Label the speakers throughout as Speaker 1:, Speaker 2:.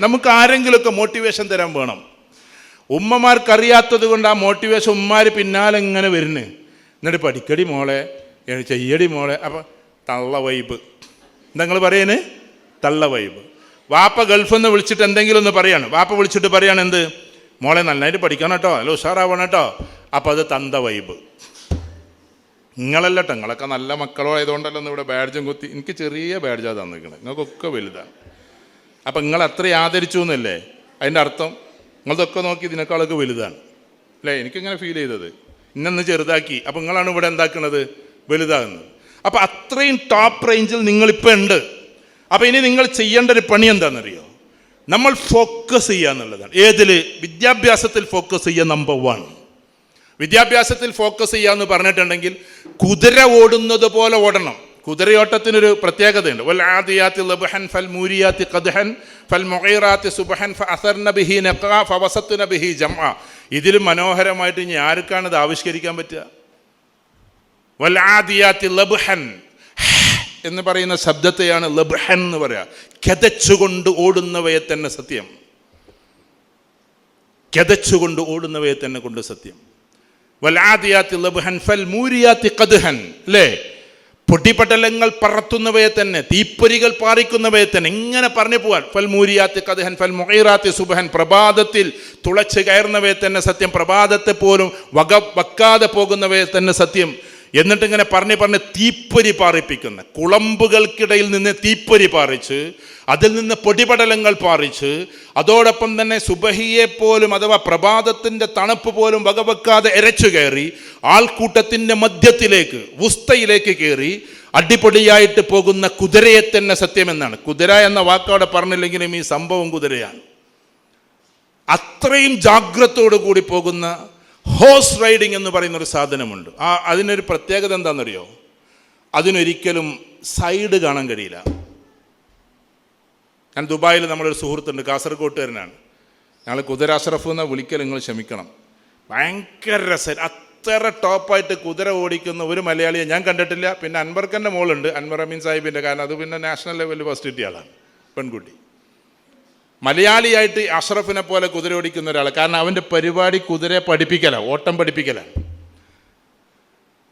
Speaker 1: നമുക്ക് ആരെങ്കിലുമൊക്കെ മോട്ടിവേഷൻ തരാൻ വേണം. ഉമ്മമാർക്കറിയാത്തത് കൊണ്ട് ആ മോട്ടിവേഷൻ ഉമ്മമാർ പിന്നാലെ ഇങ്ങനെ വരുന്നു. എന്നിട്ട് പഠിക്കടി മോളെ ചെയ്യടി മോളെ. അപ്പം തള്ള വൈബ് നിങ്ങൾ പറയുന്നത് തള്ള വൈബ് വാപ്പ ഗൾഫിൽ നിന്ന് വിളിച്ചിട്ട് എന്തെങ്കിലും ഒന്ന് പറയാണ്. വാപ്പ വിളിച്ചിട്ട് പറയാണ് എന്ത്? മോളെ നന്നായിട്ട് പഠിക്കണം കേട്ടോ അല്ല ഉഷാറാവണം കേട്ടോ. അപ്പം അത് തന്ത വൈബ് നിങ്ങളല്ല കേട്ടോ നിങ്ങളൊക്കെ നല്ല മക്കളോ ആയതുകൊണ്ടല്ലോ ഇവിടെ ബാഡ്ജും കുത്തി. എനിക്ക് ചെറിയ ബാഡ്ജാണ് തന്നിരിക്കുന്നത് നിങ്ങൾക്കൊക്കെ വലുതാണ്. അപ്പം നിങ്ങൾ അത്ര ആദരിച്ചു എന്നല്ലേ? അതിന്റെ അർത്ഥം നിങ്ങളതൊക്കെ നോക്കി ഇതിനേക്കാളൊക്കെ വലുതാണ്. അല്ലേ? എനിക്കിങ്ങനെ ഫീൽ ചെയ്തത്. ഇന്നെന്ന് ചെറുതാക്കി. അപ്പം നിങ്ങളാണ് ഇവിടെ എന്താക്കുന്നത് വലുതാകുന്നത്. അപ്പം അത്രയും ടോപ്പ് റേഞ്ചിൽ നിങ്ങളിപ്പോൾ ഉണ്ട്. അപ്പം ഇനി നിങ്ങൾ ചെയ്യേണ്ട ഒരു പണി എന്താണെന്നറിയോ? നമ്മൾ ഫോക്കസ് ചെയ്യുക എന്നുള്ളതാണ്. ഏതിൽ വിദ്യാഭ്യാസത്തിൽ ഫോക്കസ് ചെയ്യുക നമ്പർ വൺ വിദ്യാഭ്യാസത്തിൽ ഫോക്കസ് ചെയ്യുക എന്ന് പറഞ്ഞിട്ടുണ്ടെങ്കിൽ കുതിര ഓടുന്നത് പോലെ ഓടണം. കുതിരയോട്ടത്തിനൊരു പ്രത്യേകതയുണ്ട്. വൽ ലബ്ഹൻ ഫൽ മൂരിയാത്തി ഖദ്ഹൻ ഫൽ മുഹൈറാത്തി സുബഹൻ ഫ അസർ ബിഹി നഖാ ഫവസത്ന ബിഹി ജംഅ. ഇതിലും മനോഹരമായിട്ട് ഇനി ആർക്കാണ് ഇത് ആവിഷ്കരിക്കാൻ പറ്റുക? വൽ ലബ്ഹൻ. എന്ന് പറയുന്ന ശബ്ദത്തെയാണ് ലബ്ഹൻ എന്ന് പറയുക കെതച്ചുകൊണ്ട് ഓടുന്നവയെ തന്നെ സത്യം. കെതച്ചുകൊണ്ട് ഓടുന്നവയെ തന്നെ കൊണ്ട് സത്യം. വലാദിയാത്തി ലബ്ഹൻ ഫൽ മൂരിയാത്തി ഖദ്ഹൻ അല്ലേ പൊട്ടിപ്പട്ടലങ്ങൾ പറത്തുന്നവയെ തന്നെ തീപ്പൊരികൾ പാറിക്കുന്നവയെ തന്നെ ഇങ്ങനെ പറഞ്ഞു പോകാൻ ഫൽ മൂരിയാത്തി കഥഹൻ ഫൽ മുഗീറാത്തി സുബഹൻ പ്രഭാതത്തിൽ തുളച്ച് കയറുന്നവയെ തന്നെ സത്യം പ്രഭാതത്തെ പോലും വക വക്കാതെ പോകുന്നവയെ തന്നെ സത്യം. എന്നിട്ട് ഇങ്ങനെ പറഞ്ഞ് പറഞ്ഞ് തീപ്പൊരി പാറിപ്പിക്കുന്ന കുളമ്പുകൾക്കിടയിൽ നിന്ന് തീപ്പൊരി പാറിച്ച് അതിൽ നിന്ന് പൊടിപടലങ്ങൾ പാറിച്ച് അതോടൊപ്പം തന്നെ സുബഹിയെ പോലും അഥവാ പ്രഭാതത്തിന്റെ തണുപ്പ് പോലും വകവെക്കാതെ എരച്ചു കയറി ആൾക്കൂട്ടത്തിന്റെ മധ്യത്തിലേക്ക് വുസ്തയിലേക്ക് കയറി അടിപൊളിയായിട്ട് പോകുന്ന കുതിരയെ തന്നെ സത്യമെന്നാണ്. കുതിര എന്ന വാക്കവിടെ പറഞ്ഞില്ലെങ്കിലും ഈ സംഭവം കുതിരയാണ്. അത്രയും ജാഗ്രതയോടു കൂടി പോകുന്ന ഹോഴ്സ് റൈഡിംഗ് എന്ന് പറയുന്ന ഒരു സാധനമുണ്ട്. ആ അതിനൊരു പ്രത്യേകത എന്താണെന്നറിയോ? അതിനൊരിക്കലും സൈഡ് കാണാൻ കഴിയില്ല. ഞാൻ ദുബായിൽ നമ്മളൊരു സുഹൃത്തുണ്ട് കാസർഗോട്ടുകാരനാണ് ഞങ്ങൾ കുതിര അഷ്റഫ് എന്ന വിളിക്കൽ നിങ്ങൾ ക്ഷമിക്കണം. ഭയങ്കര രസം അത്ര ടോപ്പായിട്ട് കുതിര ഓടിക്കുന്ന ഒരു മലയാളിയെ ഞാൻ കണ്ടിട്ടില്ല. പിന്നെ അൻവർക്കന്റെ മോളുണ്ട് അൻവർ അമീൻ സാഹിബിന്റെ കാരണം അത് പിന്നെ നാഷണൽ ലെവലിൽ ഫസ്റ്റ് കിട്ടിയ ആളാണ് പെൺകുട്ടി. മലയാളിയായിട്ട് അഷ്റഫിനെ പോലെ കുതിര ഓടിക്കുന്ന ഒരാൾ കാരണം അവന്റെ പരിപാടി കുതിരയെ പഠിപ്പിക്കല ഓട്ടം പഠിപ്പിക്കല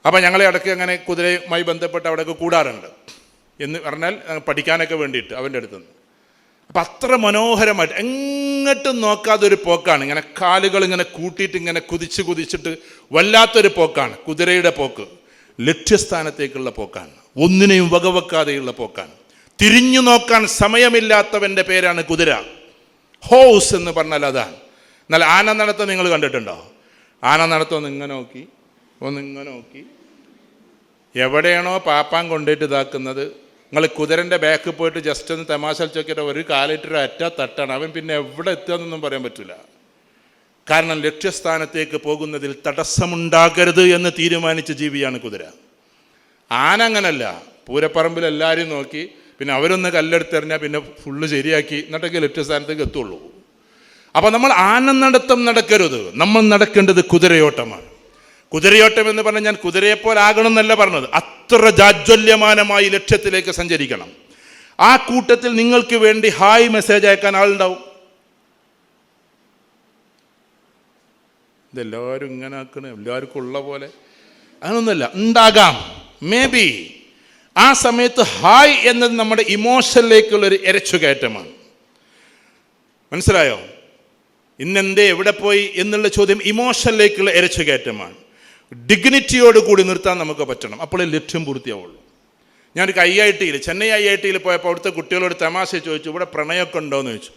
Speaker 1: അപ്പം ഞങ്ങളെ ഇടയ്ക്ക് അങ്ങനെ കുതിരയുമായി ബന്ധപ്പെട്ട് അവിടെയൊക്കെ കൂടാറുണ്ട്. എന്ന് പറഞ്ഞാൽ പഠിക്കാനൊക്കെ വേണ്ടിയിട്ട് അവന്റെ അടുത്ത് നിന്ന് അപ്പം അത്ര മനോഹരമായിട്ട് എങ്ങോട്ടും നോക്കാതെ ഒരു പോക്കാണ്. ഇങ്ങനെ കാലുകൾ ഇങ്ങനെ കൂട്ടിയിട്ട് ഇങ്ങനെ കുതിച്ച് കുതിച്ചിട്ട് വല്ലാത്തൊരു പോക്കാണ്. കുതിരയുടെ പോക്ക് ലക്ഷ്യസ്ഥാനത്തേക്കുള്ള പോക്കാണ്. ഒന്നിനെയും വകവെക്കാതെയുള്ള പോക്കാണ്. തിരിഞ്ഞു നോക്കാൻ സമയമില്ലാത്തവന്റെ പേരാണ് കുതിര. ഹോസ് എന്ന് പറഞ്ഞാൽ അതാണ്. എന്നാൽ ആന നടത്തം നിങ്ങൾ കണ്ടിട്ടുണ്ടോ? ആന നടത്തം ഒന്ന് ഇങ്ങനെ നോക്കി ഒന്ന് ഇങ്ങനെ നോക്കി. എവിടെയാണോ പാപ്പാൻ കൊണ്ടിട്ട് ഇതാക്കുന്നത്? നിങ്ങൾ കുതിരന്റെ ബാക്കിൽ പോയിട്ട് ജസ്റ്റ് ഒന്ന് തമാശ ചോക്കിയിട്ട് ഒരു കാലിട്ടൊരു അറ്റ തട്ടാണ്. അവൻ പിന്നെ എവിടെ എത്തുകയെന്നൊന്നും പറയാൻ പറ്റില്ല കാരണം ലക്ഷ്യസ്ഥാനത്തേക്ക് പോകുന്നതിൽ തടസ്സമുണ്ടാകരുത് എന്ന് തീരുമാനിച്ച ജീവിയാണ് കുതിര. ആന അങ്ങനല്ല. പൂരപ്പറമ്പിൽ എല്ലാവരും നോക്കി പിന്നെ അവരൊന്ന് കല്ലെടുത്തെറിഞ്ഞാൽ പിന്നെ ഫുള്ള് ശരിയാക്കി എന്നിട്ടൊക്കെ ലക്ഷ്യസ്ഥാനത്തേക്ക് എത്തുള്ളൂ. അപ്പോൾ നമ്മൾ ആനന്ദടത്തം നടക്കരുത്. നമ്മൾ നടക്കേണ്ടത് കുതിരയോട്ടമാണ്. കുതിരയോട്ടം എന്ന് പറഞ്ഞാൽ ഞാൻ കുതിരയെപ്പോലെ ആകണം എന്നല്ല പറഞ്ഞത്. അത്ര ജാജ്വല്യമാനമായി ലക്ഷ്യത്തിലേക്ക് സഞ്ചരിക്കണം. ആ കൂട്ടത്തിൽ നിങ്ങൾക്ക് വേണ്ടി ഹായ് മെസ്സേജ് അയക്കാൻ ആളുണ്ടാവും. ഇതെല്ലാവരും ഇങ്ങനെ ആക്കണേ. എല്ലാവർക്കും ഉള്ള പോലെ. അങ്ങനൊന്നുമല്ല. ഉണ്ടാകാം. മേ ബി ആ സമയത്ത് ഹായ് എന്നത് നമ്മുടെ ഇമോഷനിലേക്കുള്ളൊരു എരച്ചുകയറ്റമാണ് മനസ്സിലായോ? ഇന്നെന്തേ എവിടെ പോയി എന്നുള്ള ചോദ്യം ഇമോഷനിലേക്കുള്ള എരച്ചുകയറ്റമാണ് ഡിഗ്നിറ്റിയോട് കൂടി നിർത്താൻ നമുക്ക് പറ്റണം. അപ്പോഴേ ലക്ഷ്യം പൂർത്തിയാവുള്ളൂ. ഞാനൊരു ഐ ഐ ടിയിൽ ചെന്നൈ ഐ ഐ ടിയിൽ പോയപ്പോൾ അവിടുത്തെ കുട്ടികളോട് തമാശ ചോദിച്ചു ഇവിടെ പ്രണയമൊക്കെ ഉണ്ടോയെന്ന് ചോദിച്ചു.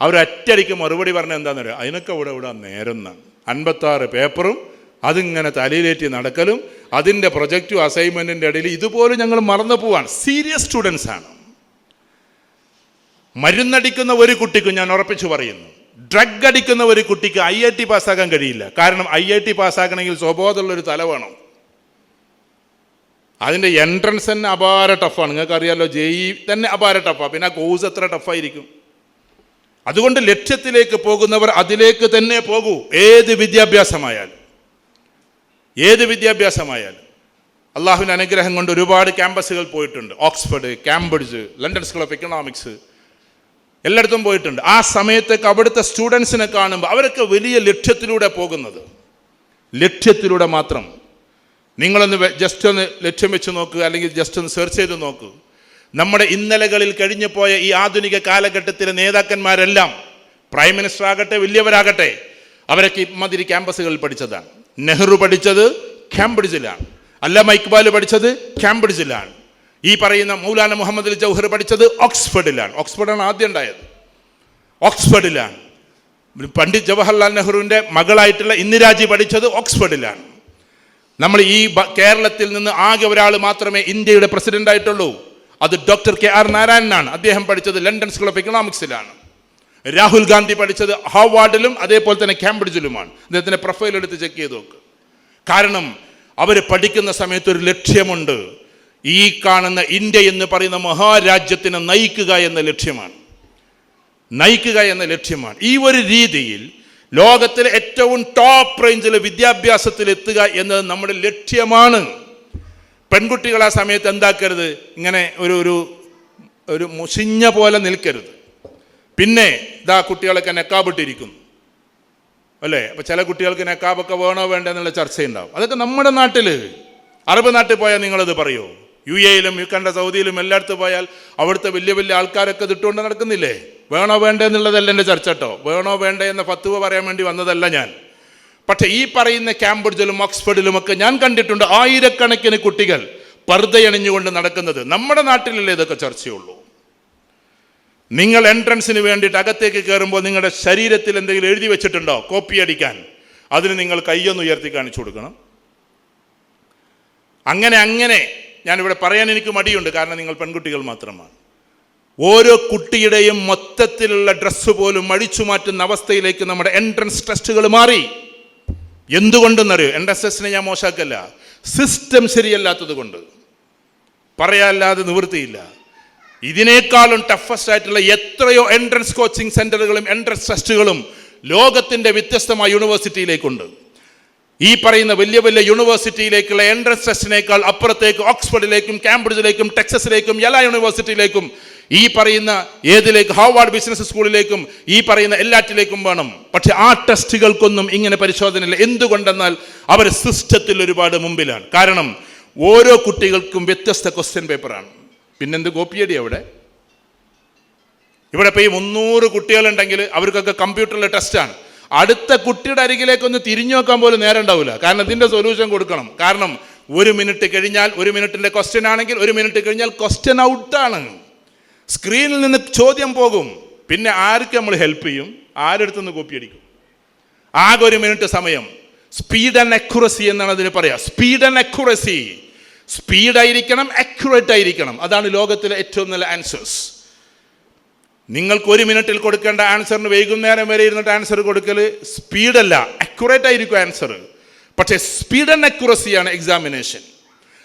Speaker 1: അവർ ഒറ്റയടിക്ക് മറുപടി പറഞ്ഞ എന്താണെന്ന് അറിയാം അതിനൊക്കെ ഇവിടെ ഇവിടെ നേരം എന്നാണ്. അൻപത്താറ് പേപ്പറും അതിങ്ങനെ തലയിലേറ്റി നടക്കലും അതിന്റെ പ്രൊജക്റ്റും അസൈൻമെന്റിന്റെ ഇടയിൽ ഇതുപോലും ഞങ്ങൾ മറന്നു പോവാണ്. സീരിയസ് സ്റ്റുഡൻസാണ് മരുന്നടിക്കുന്ന ഒരു കുട്ടിക്കും ഞാൻ ഉറപ്പിച്ചു പറയുന്നു. ഡ്രഗ് അടിക്കുന്ന ഒരു കുട്ടിക്ക് ഐ ഐ ടി പാസ്സാക്കാൻ കഴിയില്ല. കാരണം ഐ ഐ ടി പാസ്സാക്കണമെങ്കിൽ സ്വബോധമുള്ളൊരു തല വേണം. അതിന്റെ എൻട്രൻസ് തന്നെ അപാര ടഫാണ് നിങ്ങൾക്ക് അറിയാലോ ജെ ഇ തന്നെ അപാര ടഫാണ് പിന്നെ ആ കോഴ്സ് എത്ര ടഫായിരിക്കും അതുകൊണ്ട് ലക്ഷ്യത്തിലേക്ക് പോകുന്നവർ അതിലേക്ക് തന്നെ പോകൂ. ഏത് വിദ്യാഭ്യാസമായാലും. ഏത് വിദ്യാഭ്യാസമായാലും. അള്ളാഹുവിന്റെ അനുഗ്രഹം കൊണ്ട് ഒരുപാട് ക്യാമ്പസുകൾ പോയിട്ടുണ്ട്. Oxford Cambridge London school of economics എല്ലായിടത്തും പോയിട്ടുണ്ട്. ആ സമയത്തൊക്കെ അവിടുത്തെ സ്റ്റുഡൻസിനെ കാണുമ്പോൾ അവരൊക്കെ വലിയ ലക്ഷ്യത്തിലൂടെ പോകുന്നത്. ലക്ഷ്യത്തിലൂടെ മാത്രം. നിങ്ങളൊന്ന് ജസ്റ്റ് ഒന്ന് ലക്ഷ്യം വെച്ച് നോക്കുക അല്ലെങ്കിൽ ജസ്റ്റ് ഒന്ന് സെർച്ച് ചെയ്ത് നോക്കുക നമ്മുടെ ഇന്നലകളിൽ കഴിഞ്ഞു പോയ ഈ ആധുനിക കാലഘട്ടത്തിലെ നേതാക്കന്മാരെല്ലാം പ്രൈം മിനിസ്റ്റർ ആകട്ടെ വലിയവരാകട്ടെ അവരൊക്കെ ഇമാതിരി ക്യാമ്പസുകളിൽ പഠിച്ചതാണ്. നെഹ്റു പഠിച്ചത് കാംബ്രിഡ്ജിലാണ് അല്ലമ ഇക്ബാൽ പഠിച്ചത് കാംബ്രിഡ്ജിലാണ് ഈ പറയുന്ന മൗലാന മുഹമ്മദ് അലി ജൗഹർ പഠിച്ചത് ഓക്സ്ഫോർഡിലാണ് ഓക്സ്ഫോർഡാണ് ആദ്യം ഉണ്ടായത്. ഓക്സ്ഫോർഡിലാണ് പണ്ഡിറ്റ് ജവഹർലാൽ നെഹ്റുവിന്റെ മകളായിട്ടുള്ള ഇന്ദിരാജി പഠിച്ചത് ഓക്സ്ഫോർഡിലാണ് നമ്മൾ ഈ കേരളത്തിൽ നിന്ന് ആകെ ഒരാൾ മാത്രമേ ഇന്ത്യയുടെ പ്രസിഡന്റ് ആയിട്ടുള്ളൂ. അത് ഡോക്ടർ കെ ആർ നാരായണനാണ്. അദ്ദേഹം പഠിച്ചത് ലണ്ടൻ സ്കൂൾ ഓഫ് എക്കണോമിക്സിലാണ് രാഹുൽ ഗാന്ധി പഠിച്ചത് ഹാവാർഡിലും അതേപോലെ തന്നെ കാംബ്രിഡ്ജിലുമാണ്. അദ്ദേഹത്തിന്റെ പ്രൊഫൈൽ എടുത്ത് ചെക്ക് ചെയ്ത് നോക്ക്. കാരണം അവർ പഠിക്കുന്ന സമയത്ത് ഒരു ലക്ഷ്യമുണ്ട്. ഈ കാണുന്ന ഇന്ത്യ എന്ന് പറയുന്ന മഹാരാജ്യത്തിനെ നയിക്കുക എന്ന ലക്ഷ്യമാണ്. നയിക്കുക എന്ന ലക്ഷ്യമാണ്. ഈ ഒരു രീതിയിൽ ലോകത്തിലെ ഏറ്റവും ടോപ്പ് റേഞ്ചിൽ വിദ്യാഭ്യാസത്തിൽ എത്തുക എന്നത് നമ്മുടെ ലക്ഷ്യമാണ്. പെൺകുട്ടികൾ ആ സമയത്ത് എന്താക്കരുത്? ഇങ്ങനെ ഒരു ഒരു ഒരു മുഷിഞ്ഞ പോലെ നിൽക്കരുത്. പിന്നെ ഇതാ കുട്ടികളൊക്കെ നെക്കാബിട്ടിരിക്കും. അല്ലേ? അപ്പൊ ചില കുട്ടികൾക്ക് നെക്കാബൊക്കെ വേണോ വേണ്ട എന്നുള്ള ചർച്ചയുണ്ടാവും. അതൊക്കെ നമ്മുടെ നാട്ടിൽ. അറബ് നാട്ടിൽ പോയാൽ നിങ്ങളത് പറയുമോ യു എയിലും യു കണ്ട സൗദിയിലും എല്ലായിടത്തും പോയാൽ അവിടുത്തെ വലിയ വലിയ ആൾക്കാരൊക്കെ ഇതിട്ടുകൊണ്ട് നടക്കുന്നില്ലേ? വേണോ വേണ്ട എന്നുള്ളതല്ല എന്റെ ചർച്ച കേട്ടോ. വേണോ വേണ്ട എന്ന ഫത്തുവ പറയാൻ വേണ്ടി വന്നതല്ല ഞാൻ. പക്ഷേ ഈ പറയുന്ന കാംബ്രിഡ്ജിലും ഓക്സ്ഫോർഡിലും ഒക്കെ ഞാൻ കണ്ടിട്ടുണ്ട് ആയിരക്കണക്കിന് കുട്ടികൾ പർദ്ദയണിഞ്ഞുകൊണ്ട് നടക്കുന്നത്. നമ്മുടെ നാട്ടിലല്ലേ ഇതൊക്കെ ചർച്ചയുള്ളൂ. നിങ്ങൾ എൻട്രൻസിന് വേണ്ടിയിട്ട് അകത്തേക്ക് കയറുമ്പോൾ നിങ്ങളുടെ ശരീരത്തിൽ എന്തെങ്കിലും എഴുതി വെച്ചിട്ടുണ്ടോ? കോപ്പി അടിക്കാൻ. അതിന് നിങ്ങൾ കയ്യൊന്ന് ഉയർത്തി കാണിച്ചു കൊടുക്കണം. അങ്ങനെ അങ്ങനെ. ഞാനിവിടെ പറയാൻ എനിക്ക് മടിയുണ്ട്. കാരണം നിങ്ങൾ പെൺകുട്ടികൾ മാത്രമാണ്. ഓരോ കുട്ടിയുടെയും മൊത്തത്തിലുള്ള ഡ്രസ്സ് പോലും അഴിച്ചു മാറ്റുന്ന അവസ്ഥയിലേക്ക് നമ്മുടെ എൻട്രൻസ് ടെസ്റ്റുകൾ മാറി. എന്തുകൊണ്ടെന്നറിയോ? എൻട്രൻസ് ടെസ്റ്റിനെ ഞാൻ മോശമാക്കല്ല സിസ്റ്റം ശരിയല്ലാത്തത് കൊണ്ട് പറയാല്ലാതെ നിവൃത്തിയില്ല. ഇതിനേക്കാളും ടഫസ്റ്റ് ആയിട്ടുള്ള എത്രയോ എൻട്രൻസ് കോച്ചിങ് സെന്ററുകളും എൻട്രൻസ് ടെസ്റ്റുകളും ലോകത്തിന്റെ വ്യത്യസ്തമായ യൂണിവേഴ്സിറ്റിയിലേക്കുണ്ട് ഈ പറയുന്ന വലിയ വലിയ യൂണിവേഴ്സിറ്റിയിലേക്കുള്ള എൻട്രൻസ് ടെസ്റ്റിനേക്കാൾ അപ്പുറത്തേക്ക് ഓക്സ്ഫോർഡിലേക്കും കാംബ്രിഡ്ജിലേക്കും ടെക്സസിലേക്കും എല്ലാ യൂണിവേഴ്സിറ്റിയിലേക്കും ഈ പറയുന്ന ഏതിലേക്ക് ഹാവാർഡ് ബിസിനസ് സ്കൂളിലേക്കും ഈ പറയുന്ന എല്ലാറ്റിലേക്കും വേണം. പക്ഷെ ആ ടെസ്റ്റുകൾക്കൊന്നും ഇങ്ങനെ പരിശോധനയില്ല. എന്തുകൊണ്ടെന്നാൽ അവർ സിസ്റ്റത്തിൽ ഒരുപാട് മുമ്പിലാണ്. കാരണം ഓരോ കുട്ടികൾക്കും വ്യത്യസ്ത ക്വസ്റ്റ്യൻ പേപ്പറാണ് പിന്നെന്ത് കോപ്പിയടി അവിടെ? ഇവിടെ ഇപ്പോൾ ഈ മുന്നൂറ് കുട്ടികളുണ്ടെങ്കിൽ അവർക്കൊക്കെ കമ്പ്യൂട്ടറിലെ ടെസ്റ്റാണ്. അടുത്ത കുട്ടിയുടെ അരികിലേക്കൊന്ന് തിരിഞ്ഞു നോക്കാൻ പോലും നേരം ഉണ്ടാവില്ല കാരണം ഇതിന്റെ സൊല്യൂഷൻ കൊടുക്കണം. കാരണം ഒരു മിനിറ്റ് കഴിഞ്ഞാൽ ഒരു മിനിറ്റിന്റെ ക്വസ്റ്റ്യൻ ആണെങ്കിൽ ഒരു മിനിറ്റ് കഴിഞ്ഞാൽ ക്വസ്റ്റ്യൻ ഔട്ടാണ് സ്ക്രീനിൽ നിന്ന് ചോദ്യം പോകും. പിന്നെ ആർക്ക് നമ്മൾ ഹെൽപ്പ് ചെയ്യും? ആരുടെ നിന്ന് കോപ്പി അടിക്കും? ആകെ ഒരു മിനിറ്റ് സമയം. സ്പീഡ് ആൻഡ് അക്യുറസി എന്നാണ് അതിന് പറയാ. സ്പീഡ് ആൻഡ് അക്യുറസി സ്പീഡ് ആയിരിക്കണം അക്യുറേറ്റ് ആയിരിക്കണം അതാണ് ലോകത്തിലെ ഏറ്റവും നല്ല ആൻസേഴ്സ് നിങ്ങൾക്ക് ഒരു മിനിറ്റിൽ കൊടുക്കേണ്ട ആൻസറിന് വൈകുന്നേരം വരെ ഇരുന്നിട്ട് ആൻസർ കൊടുക്കൽ സ്പീഡല്ല അക്യുറേറ്റ് ആയിരിക്കും ആൻസർ പക്ഷേ സ്പീഡ് ആൻഡ് അക്യുറസിയാണ് എക്സാമിനേഷൻ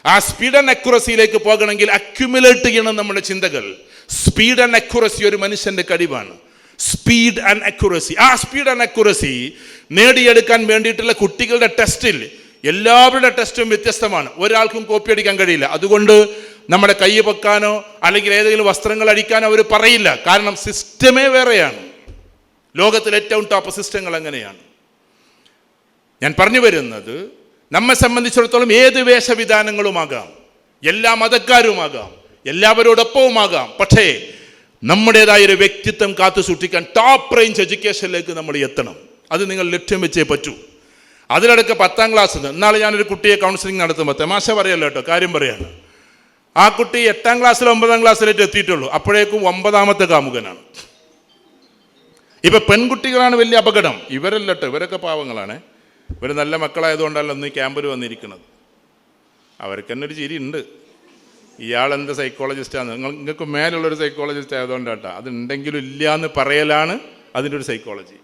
Speaker 1: ആ സ്പീഡ് ആൻഡ് അക്യുറസിയിലേക്ക് പോകണമെങ്കിൽ അക്യുമുലേറ്റ് ചെയ്യണം നമ്മുടെ ചിന്തകൾ. സ്പീഡ് ആൻഡ് അക്യുറസി ഒരു മനുഷ്യന്റെ കഴിവാണ്. Speed and accuracy. ആ സ്പീഡ് ആൻഡ് അക്യുറസി നേടിയെടുക്കാൻ വേണ്ടിയിട്ടുള്ള കുട്ടികളുടെ ടെസ്റ്റിൽ എല്ലാവരുടെ ടെസ്റ്റും വ്യത്യസ്തമാണ്. ഒരാൾക്കും കോപ്പി അടിക്കാൻ കഴിയില്ല. അതുകൊണ്ട് നമ്മുടെ കൈ പൊക്കാനോ അല്ലെങ്കിൽ ഏതെങ്കിലും വസ്ത്രങ്ങൾ അടിക്കാനോ അവർ പറയില്ല. കാരണം സിസ്റ്റമേ വേറെയാണ്. ലോകത്തിലെ ഏറ്റവും ടോപ്പ് സിസ്റ്റങ്ങൾ അങ്ങനെയാണ്. ഞാൻ പറഞ്ഞു വരുന്നത് നമ്മെ സംബന്ധിച്ചിടത്തോളം ഏത് വേഷവിധാനങ്ങളുമാകാം? എല്ലാ മതക്കാരുമാകാം. എല്ലാവരോടൊപ്പവുമാകാം. പക്ഷേ നമ്മുടേതായ ഒരു വ്യക്തിത്വം കാത്തു സൂക്ഷിക്കാൻ ടോപ്പ് റേഞ്ച് എഡ്യൂക്കേഷനിലേക്ക് നമ്മൾ എത്തണം. അത് നിങ്ങൾ ലക്ഷ്യം വെച്ചേ പറ്റൂ. അതിലടക്കം പത്താം ക്ലാസ് ഇന്നാളെ ഞാനൊരു കുട്ടിയെ കൗൺസിലിംഗ് നടത്തുമ്പോൾ തമാശ പറയല്ലോ കേട്ടോ കാര്യം പറയാണ്. ആ കുട്ടി എട്ടാം ക്ലാസ്സിൽ ഒമ്പതാം ക്ലാസ്സിലേക്ക് എത്തിയിട്ടുള്ളൂ. അപ്പോഴേക്കും ഒമ്പതാമത്തെ കാമുകനാണ്. ഇപ്പൊ പെൺകുട്ടികളാണ് വലിയ അപകടം. ഇവരല്ലട്ടോ ഇവരൊക്കെ പാവങ്ങളാണ്. ഇവർ നല്ല മക്കളായതുകൊണ്ടല്ല ഒന്ന് ക്യാമ്പിൽ വന്നിരിക്കുന്നത്. അവർക്ക് തന്നെ ഒരു ചിരി ഉണ്ട് ഇയാൾ എന്താ സൈക്കോളജിസ്റ്റാണ് നിങ്ങൾ നിങ്ങൾക്ക് മേലുള്ളൊരു സൈക്കോളജിസ്റ്റ് ആയതുകൊണ്ടാട്ടോ. അതുണ്ടെങ്കിലും ഇല്ല എന്ന് പറയലാണ് അതിന്റെ ഒരു സൈക്കോളജി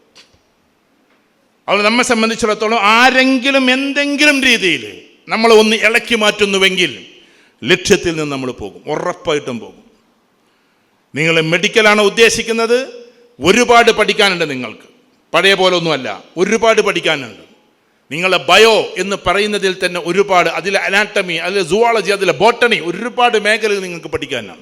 Speaker 1: അത് നമ്മെ സംബന്ധിച്ചിടത്തോളം ആരെങ്കിലും എന്തെങ്കിലും രീതിയിൽ നമ്മളെ ഒന്ന് ഇളക്കി മാറ്റുന്നുവെങ്കിൽ ലക്ഷ്യത്തിൽ നിന്ന് നമ്മൾ പോകും ഉറപ്പായിട്ടും പോകും. നിങ്ങൾ മെഡിക്കലാണോ ഉദ്ദേശിക്കുന്നത് ഒരുപാട് പഠിക്കാനുണ്ട് നിങ്ങൾക്ക്. പഴയ പോലെ ഒന്നുമല്ല ഒരുപാട് പഠിക്കാനുണ്ട്. നിങ്ങളെ ബയോ എന്ന് പറയുന്നതിൽ തന്നെ ഒരുപാട് അതിലെ അനാട്ടമി അതിലെ സുവോളജി അതിലെ ബോട്ടണി ഒരുപാട് മേഖലകൾ നിങ്ങൾക്ക് പഠിക്കാനാണ്.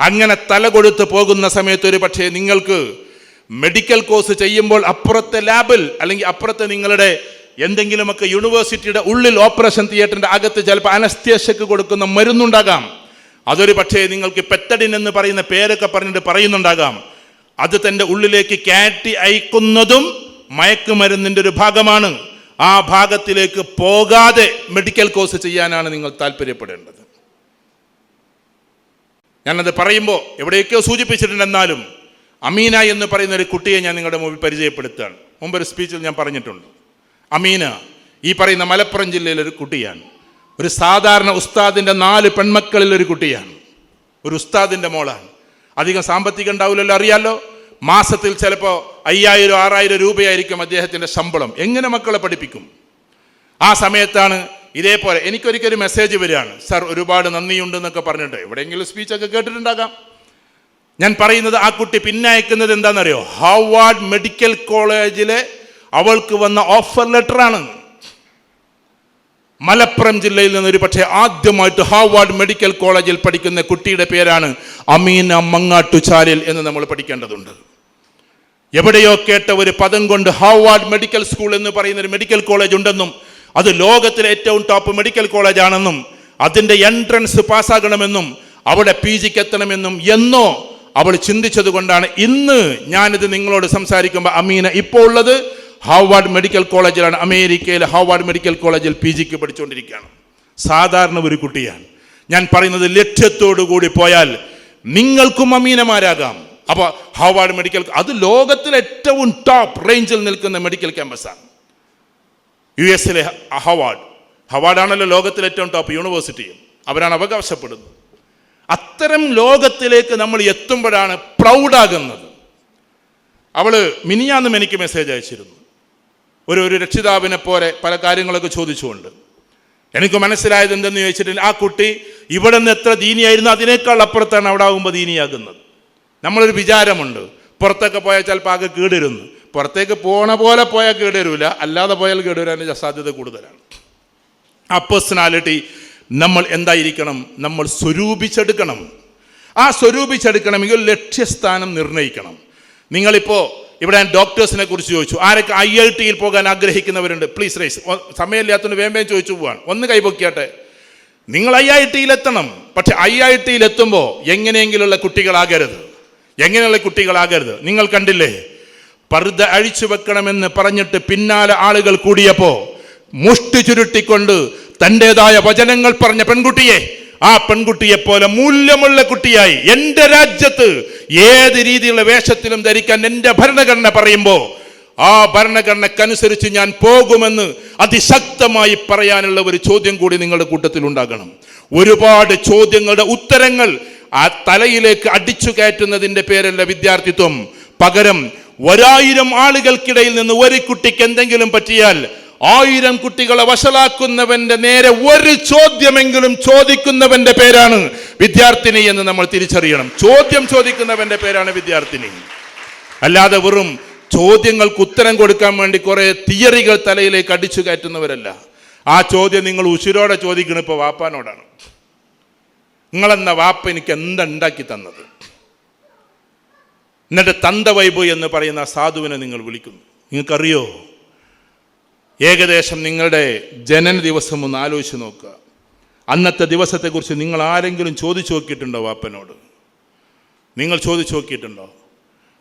Speaker 1: അങ്ങനെ തല കൊടുത്ത് പോകുന്ന സമയത്ത് ഒരു പക്ഷേ നിങ്ങൾക്ക് മെഡിക്കൽ കോഴ്സ് ചെയ്യുമ്പോൾ അപ്പുറത്തെ ലാബിൽ അല്ലെങ്കിൽ അപ്പുറത്തെ നിങ്ങളുടെ എന്തെങ്കിലുമൊക്കെ യൂണിവേഴ്സിറ്റിയുടെ ഉള്ളിൽ ഓപ്പറേഷൻ തിയേറ്ററിന്റെ അകത്ത് ചിലപ്പോൾ അനസ്തേഷ്യക്ക് കൊടുക്കുന്ന മരുന്നുണ്ടാകാം. അതൊരു പക്ഷേ നിങ്ങൾക്ക് പെത്തഡിൻ എന്ന് പറയുന്ന പേരൊക്കെ പറഞ്ഞിട്ട് പറയുന്നുണ്ടാകാം. അത് തന്റെ ഉള്ളിലേക്ക് കയറ്റി അയക്കുന്നതും മയക്കുമരുന്നിന്റെ ഒരു ഭാഗമാണ്. ആ ഭാഗത്തിലേക്ക് പോകാതെ മെഡിക്കൽ കോഴ്സ് ചെയ്യാനാണ് നിങ്ങൾ താല്പര്യപ്പെടേണ്ടത്. ഞാനത് പറയുമ്പോൾ എവിടെയൊക്കെയോ സൂചിപ്പിച്ചിട്ടുണ്ട് എന്നാലും അമീന എന്ന് പറയുന്ന ഒരു കുട്ടിയെ ഞാൻ നിങ്ങളുടെ മുമ്പിൽ പരിചയപ്പെടുത്തുകയാണ്. മുമ്പ് ഒരു സ്പീച്ചിൽ ഞാൻ പറഞ്ഞിട്ടുണ്ട്. അമീന ഈ പറയുന്ന മലപ്പുറം ജില്ലയിലൊരു കുട്ടിയാണ്. ഒരു സാധാരണ ഉസ്താദിന്റെ നാല് പെൺമക്കളിൽ ഒരു കുട്ടിയാണ്. ഒരു ഉസ്താദിന്റെ മോളാണ്. അധികം സാമ്പത്തികം ഉണ്ടാവില്ലല്ലോ അറിയാലോ? മാസത്തിൽ ചിലപ്പോൾ അയ്യായിരം ആറായിരം രൂപയായിരിക്കും അദ്ദേഹത്തിന്റെ ശമ്പളം. എങ്ങനെ മക്കളെ പഠിപ്പിക്കും? ആ സമയത്താണ് ഇതേപോലെ എനിക്കൊരിക്കലും മെസ്സേജ് വരികയാണ്. സർ ഒരുപാട് നന്ദിയുണ്ട് എന്നൊക്കെ പറഞ്ഞിട്ട്. എവിടെയെങ്കിലും സ്പീച്ചൊക്കെ കേട്ടിട്ടുണ്ടാകാം. ഞാൻ പറയുന്നത് ആ കുട്ടി പിന്നെ അയക്കുന്നത് എന്താണെന്നറിയോ? ഹവാർഡ് മെഡിക്കൽ കോളേജിലെ അവൾക്ക് വന്ന ഓഫർ ലെറ്ററാണ് മലപ്പുറം ജില്ലയിൽ നിന്ന് ഒരു പക്ഷേ ആദ്യമായിട്ട് ഹാവാർഡ് മെഡിക്കൽ കോളേജിൽ പഠിക്കുന്ന കുട്ടിയുടെ പേരാണ് അമീന മങ്ങാട്ടുചാലിൽ എന്ന് നമ്മൾ പഠിക്കേണ്ടതുണ്ട്. എവിടെയോ കേട്ട ഒരു പദം കൊണ്ട് ഹാവാർഡ് മെഡിക്കൽ സ്കൂൾ എന്ന് പറയുന്ന ഒരു മെഡിക്കൽ കോളേജ് ഉണ്ടെന്നും അത് ലോകത്തിലെ ഏറ്റവും ടോപ്പ് മെഡിക്കൽ കോളേജ് ആണെന്നും അതിന്റെ എൻട്രൻസ് പാസ്സാകണമെന്നും അവിടെ പി ജിക്ക് എത്തണമെന്നും എന്നോ അവൾ ചിന്തിച്ചത് കൊണ്ടാണ് ഇന്ന് ഞാനിത് നിങ്ങളോട് സംസാരിക്കുമ്പോൾ അമീന ഇപ്പോൾ ഉള്ളത് ഹാവാർഡ് മെഡിക്കൽ കോളേജിലാണ്. അമേരിക്കയിലെ ഹാവാർഡ് മെഡിക്കൽ കോളേജിൽ പി ജിക്ക് പഠിച്ചുകൊണ്ടിരിക്കുകയാണ് സാധാരണ ഒരു കുട്ടിയാണ്. ഞാൻ പറയുന്നത് ലക്ഷ്യത്തോടു കൂടി പോയാൽ നിങ്ങൾക്കും അമീനമാരാകാം. അപ്പോൾ ഹാവാർഡ് മെഡിക്കൽ അത് ലോകത്തിലെ ഏറ്റവും ടോപ്പ് റേഞ്ചിൽ നിൽക്കുന്ന മെഡിക്കൽ ക്യാമ്പസാണ്. യു എസിലെ ഹവാർഡ് ഹവാർഡാണല്ലോ ലോകത്തിലെ ഏറ്റവും ടോപ്പ് യൂണിവേഴ്സിറ്റിയും അവരാണ് അവകാശപ്പെടുന്നത്. അത്തരം ലോകത്തിലേക്ക് നമ്മൾ എത്തുമ്പോഴാണ് പ്രൗഡാകുന്നത്. അവൾ മിനിയാന്നും എനിക്ക് മെസ്സേജ് അയച്ചിരുന്നു. ഒരു ഒരു രക്ഷിതാവിനെ പോലെ പല കാര്യങ്ങളൊക്കെ ചോദിച്ചുകൊണ്ട്. എനിക്ക് മനസ്സിലായത് എന്തെന്ന് ചോദിച്ചിട്ട് ആ കുട്ടി ഇവിടെ നിന്ന് എത്ര ദീനിയായിരുന്നു അതിനേക്കാൾ അപ്പുറത്താണ് അവിടെ ആകുമ്പോൾ ദീനിയാകുന്നത്. നമ്മളൊരു വിചാരമുണ്ട്. പുറത്തൊക്കെ പോയാൽ ചിലപ്പോൾ ആകെ കേടിരുന്നു പുറത്തേക്ക് പോണ പോലെ പോയാൽ കേടുവരില്ല അല്ലാതെ പോയാൽ കേടുവരാൻ സാധ്യത കൂടുതലാണ്. ആ പേഴ്സണാലിറ്റി നമ്മൾ എന്തായിരിക്കണം? നമ്മൾ സ്വരൂപിച്ചെടുക്കണം. ആ സ്വരൂപിച്ചെടുക്കണമെങ്കിൽ ലക്ഷ്യസ്ഥാനം നിർണയിക്കണം. നിങ്ങളിപ്പോൾ ഇവിടെ ഞാൻ ഡോക്ടേഴ്സിനെ കുറിച്ച് ചോദിച്ചു. ആരൊക്കെ ഐ ഐ ടിയിൽ പോകാൻ ആഗ്രഹിക്കുന്നവരുണ്ട്? പ്ലീസ് റൈസ് സമയമില്ലാത്തതുകൊണ്ട് വേം വേം ചോദിച്ചു പോവാൻ ഒന്ന് കൈപൊക്കിയാട്ടെ നിങ്ങൾ ഐ ഐ ടിയിൽ എത്തണം പക്ഷെ ഐ ഐ ടിയിൽ എത്തുമ്പോൾ എങ്ങനെയെങ്കിലുള്ള കുട്ടികളാകരുത്. എങ്ങനെയുള്ള കുട്ടികളാകരുത്? നിങ്ങൾ കണ്ടില്ലേ? പർദ്ദ അഴിച്ചു വെക്കണമെന്ന് പറഞ്ഞിട്ട് പിന്നാലെ ആളുകൾ കൂടിയപ്പോൾ മുഷ്ടി ചുരുട്ടിക്കൊണ്ട് തന്റെതായ വചനങ്ങൾ പറഞ്ഞ പെൺകുട്ടിയെ ആ പെൺകുട്ടിയെ പോലെ മൂല്യമുള്ള കുട്ടിയായി എന്റെ രാജ്യത്ത് ഏത് രീതിയിലുള്ള വേഷത്തിലും ധരിക്കാൻ എന്റെ ഭരണഘടന പറയുമ്പോൾ ആ ഭരണഘടനക്കനുസരിച്ച് ഞാൻ പോകുമെന്ന് അതിശക്തമായി പറയാനുള്ള ഒരു ചോദ്യം കൂടി നിങ്ങളുടെ കൂട്ടത്തിൽ ഉണ്ടാകണം. ഒരുപാട് ചോദ്യങ്ങളുടെ ഉത്തരങ്ങൾ ആ തലയിലേക്ക് അടിച്ചു കയറ്റുന്നതിന്റെ പേരല്ല വിദ്യാർത്ഥിത്വം. പകരം ഒരായിരം ആളുകൾക്കിടയിൽ നിന്ന് ഒരു കുട്ടിക്ക് എന്തെങ്കിലും പറ്റിയാൽ ആയിരം കുട്ടികളെ വഷളാക്കുന്നവന്റെ നേരെ ഒരു ചോദ്യമെങ്കിലും ചോദിക്കുന്നവന്റെ പേരാണ് വിദ്യാർത്ഥിനി എന്ന് നമ്മൾ തിരിച്ചറിയണം. ചോദ്യം ചോദിക്കുന്നവന്റെ പേരാണ് വിദ്യാർത്ഥിനി. അല്ലാതെ വെറും ചോദ്യങ്ങൾക്ക് ഉത്തരം കൊടുക്കാൻ വേണ്ടി കുറെ തിയറികൾ തലയിലേക്ക് അടിച്ചു കയറ്റുന്നവരല്ല. ആ ചോദ്യം നിങ്ങൾ ഉശിരോടെ ചോദിക്കണം ഇപ്പോൾ വാപ്പാനോടാണ്. നിങ്ങളെന്ന വാപ്പ എനിക്ക് എന്തുണ്ടാക്കി തന്നത്? എന്നിട്ട് തന്തവൈബ് എന്ന് പറയുന്ന സാധുവിനെ നിങ്ങൾ വിളിക്കുന്നു. നിങ്ങൾക്കറിയോ? ഏകദേശം നിങ്ങളുടെ ജനന ദിവസം ഒന്ന് ആലോചിച്ച് നോക്കുക. അന്നത്തെ ദിവസത്തെക്കുറിച്ച് നിങ്ങൾ ആരെങ്കിലും ചോദിച്ചു നോക്കിയിട്ടുണ്ടോ വാപ്പനോട്? നിങ്ങൾ ചോദിച്ചു നോക്കിയിട്ടുണ്ടോ?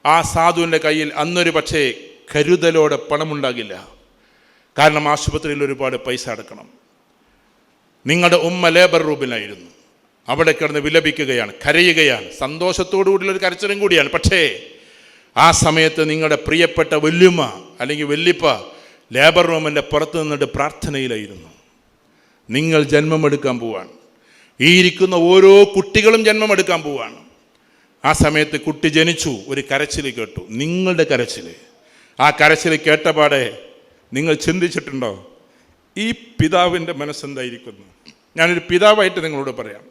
Speaker 1: ആ സാധുവിന്റെ കയ്യിൽ അന്നൊരു പക്ഷേ കരുതലോടെ പണമുണ്ടാകില്ല. കാരണം ആശുപത്രിയിൽ ഒരുപാട് പൈസ അടക്കണം. നിങ്ങളുടെ ഉമ്മ ലേബർ റൂമിലായിരുന്നു അവിടെ കിടന്ന് വിലപിക്കുകയാണ് കരയുകയാണ്. സന്തോഷത്തോടു കൂടിയുള്ള ഒരു കരച്ചിലും കൂടിയാണ്. പക്ഷേ ആ സമയത്ത് നിങ്ങളുടെ പ്രിയപ്പെട്ട വല്യുമ്മ അല്ലെങ്കിൽ വല്യപ്പ ലേബർ റൂമിന്റെ പുറത്ത് നിന്നിട്ട് പ്രാർത്ഥനയിലായിരുന്നു. നിങ്ങൾ ജന്മമെടുക്കാൻ പോവാണ്. ഈ ഇരിക്കുന്ന ഓരോ കുട്ടികളും ജന്മമെടുക്കാൻ പോവാണ്. ആ സമയത്ത് കുട്ടി ജനിച്ചു ഒരു കരച്ചിൽ കേട്ടു. നിങ്ങളുടെ കരച്ചിൽ ആ കരച്ചിൽ കേട്ടപാടെ നിങ്ങൾ ചിന്തിച്ചിട്ടുണ്ടോ? ഈ പിതാവിന്റെ മനസ്സെന്തായിരിക്കുന്നു? ഞാനൊരു പിതാവായിട്ട് നിങ്ങളോട് പറയാം.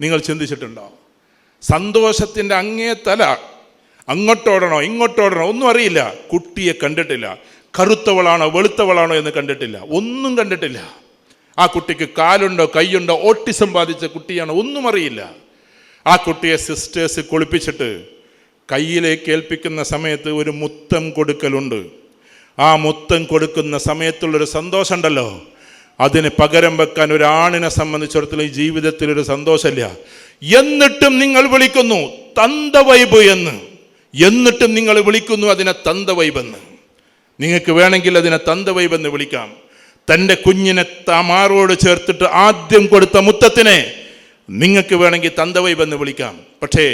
Speaker 1: നിങ്ങൾ ചിന്തിച്ചിട്ടുണ്ടോ? സന്തോഷത്തിന്റെ അങ്ങേ തല അങ്ങോട്ടോടണോ ഇങ്ങോട്ടോടണോ ഒന്നും അറിയില്ല. കുട്ടിയെ കണ്ടിട്ടില്ല. കറുത്തവളാണോ വെളുത്തവളാണോ എന്ന് കണ്ടിട്ടില്ല. ഒന്നും കണ്ടിട്ടില്ല. ആ കുട്ടിക്ക് കാലുണ്ടോ കൈയുണ്ടോ ഓട്ടിസം ബാധിച്ച കുട്ടിയാണോ ഒന്നും അറിയില്ല. ആ കുട്ടിയെ സിസ്റ്റേഴ്സ് കുളിപ്പിച്ചിട്ട് കയ്യിലേക്ക് ഏൽപ്പിക്കുന്ന സമയത്ത് ഒരു മുത്തം കൊടുക്കലുണ്ട്. ആ മുത്തം കൊടുക്കുന്ന സമയത്തുള്ളൊരു സന്തോഷമുണ്ടല്ലോ. അതിന് പകരം വെക്കാൻ ഒരാണിനെ സംബന്ധിച്ചിടത്തോളം ഈ ജീവിതത്തിൽ ഒരു സന്തോഷമില്ല. എന്നിട്ടും നിങ്ങൾ വിളിക്കുന്നു തന്തവൈബ് എന്ന്. എന്നിട്ടും നിങ്ങൾ വിളിക്കുന്നു അതിനെ തന്തവൈബെന്ന് നിങ്ങൾക്ക് വേണമെങ്കിൽ അതിനെ തന്തവൈബ് എന്ന് വിളിക്കാം. തന്റെ കുഞ്ഞിനെ തമാറോട് ചേർത്തിട്ട് ആദ്യം കൊടുത്ത മുത്തത്തിനെ നിങ്ങൾക്ക് വേണമെങ്കിൽ തന്തവൈബ് എന്ന് വിളിക്കാം. പക്ഷേ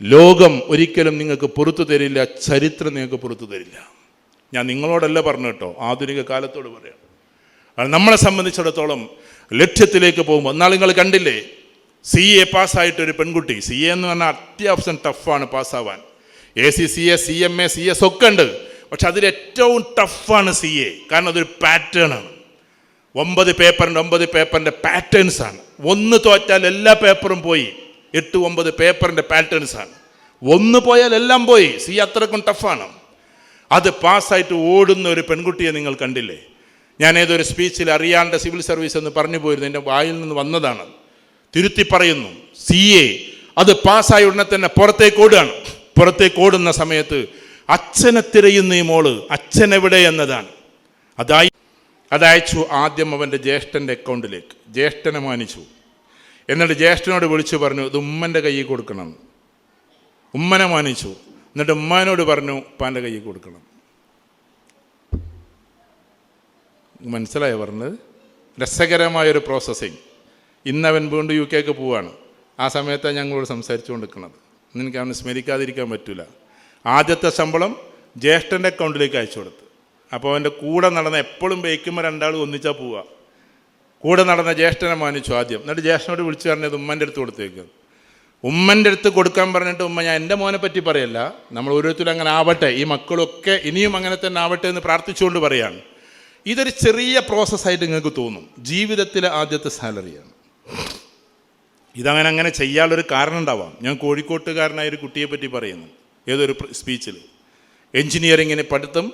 Speaker 1: ലോകം ഒരിക്കലും നിങ്ങൾക്ക് പുറത്തു തരില്ല ചരിത്രം നിങ്ങൾക്ക് പുറത്തു തരില്ല. ഞാൻ നിങ്ങളോടല്ല പറഞ്ഞു കേട്ടോ ആധുനിക കാലത്തോട് പറയാം. നമ്മളെ സംബന്ധിച്ചിടത്തോളം ലക്ഷ്യത്തിലേക്ക് പോകുമ്പോൾ എന്നാൽ നിങ്ങൾ കണ്ടില്ലേ സി എ പാസ്സായിട്ടൊരു പെൺകുട്ടി സി എ എന്ന് പറഞ്ഞാൽ അത്യാവശ്യം ടഫാണ് പാസ്സാവാൻ. A C C A C M A C S ഒക്കെ ഉണ്ട്. പക്ഷെ അതിൽ ഏറ്റവും ടഫാണ് സി എ കാരണം അതൊരു പാറ്റേൺ ആണ്. ഒമ്പത് പേപ്പറിന്റെ ഒമ്പത് പേപ്പറിന്റെ പാറ്റേൺസ് ആണ്. ഒന്ന് തോറ്റാൽ എല്ലാ പേപ്പറും പോയി. എട്ട് ഒമ്പത് പേപ്പറിന്റെ പാറ്റേൺസ് ആണ്. ഒന്ന് പോയാൽ എല്ലാം പോയി. സി അത്രക്കും ടഫാണ്. അത് പാസ്സായിട്ട് ഓടുന്ന ഒരു പെൺകുട്ടിയെ നിങ്ങൾ കണ്ടില്ലേ? ഞാൻ ഏതൊരു സ്പീച്ചിൽ അറിയാണ്ട് സിവിൽ സർവീസ് എന്ന് പറഞ്ഞു പോയിരുന്നു. എന്റെ വായിൽ നിന്ന് വന്നതാണ്. തിരുത്തി പറയുന്നു സി എ അത് പാസ്സായ ഉടനെ തന്നെ പുറത്തേക്ക് ഓടുകയാണ്. പുറത്തേക്ക് ഓടുന്ന സമയത്ത് അച്ഛനെ തിരയുന്ന ഈ മോൾ. അച്ഛൻ എവിടെ എന്നതാണ്. അതായി അതയച്ചു ആദ്യം അവന്റെ ജ്യേഷ്ഠന്റെ അക്കൗണ്ടിലേക്ക്. ജ്യേഷ്ഠനെ മാനിച്ചു. എന്നിട്ട് ജ്യേഷ്ഠനോട് വിളിച്ചു പറഞ്ഞു ഇത് ഉമ്മന്റെ കയ്യിൽ കൊടുക്കണം. ഉമ്മനെ മാനിച്ചു. എന്നിട്ട് ഉമ്മാനോട് പറഞ്ഞു ഉപ്പാന്റെ കയ്യിൽ കൊടുക്കണം. മനസ്സിലായോ പറഞ്ഞത്? രസകരമായൊരു പ്രോസസ്സിങ് ഇന്നവൻ വീണ്ടും യു കെക്ക് പോവാണ്. ആ സമയത്താണ് ഞങ്ങളോട് സംസാരിച്ചു കൊണ്ടിരിക്കുന്നത് എനിക്ക് അവന് സ്മരിക്കാതിരിക്കാൻ പറ്റില്ല ആദ്യത്തെ ശമ്പളം ജ്യേഷ്ഠന്റെ അക്കൗണ്ടിലേക്ക് അയച്ചു കൊടുത്ത്. അപ്പോൾ അവന്റെ കൂടെ നടന്ന എപ്പോഴും ബൈക്കുമ്പോൾ രണ്ടാളും ഒന്നിച്ചാൽ പോവുക കൂടെ നടന്ന ജ്യേഷ്ഠനെ മാനിച്ചു ആദ്യം. എന്നിട്ട് ജ്യേഷ്ഠനോട് വിളിച്ചു പറഞ്ഞത് ഉമ്മന്റെ അടുത്ത് കൊടുത്തേക്കും. ഉമ്മന്റെ അടുത്ത് കൊടുക്കാൻ പറഞ്ഞിട്ട് ഉമ്മ ഞാൻ എന്റെ മോനെ പറ്റി പറയല്ല. നമ്മൾ ഓരോരുത്തരും അങ്ങനെ ആവട്ടെ. ഈ മക്കളൊക്കെ ഇനിയും അങ്ങനെ തന്നെ ആവട്ടെ എന്ന് പ്രാർത്ഥിച്ചുകൊണ്ട് പറയാണ്. ഇതൊരു ചെറിയ പ്രോസസ്സായിട്ട് നിങ്ങൾക്ക് തോന്നും. ജീവിതത്തിലെ ആദ്യത്തെ സാലറിയാണ് ഇതങ്ങനെ അങ്ങനെ ചെയ്യാനുള്ളൊരു കാരണം ഉണ്ടാവാം. ഞാൻ കോഴിക്കോട്ടുകാരനായ ഒരു കുട്ടിയെ പറ്റി പറയുന്നു. ഏതൊരു സ്പീച്ചിൽ എൻജിനീയറിങ്ങിന് പഠിത്തം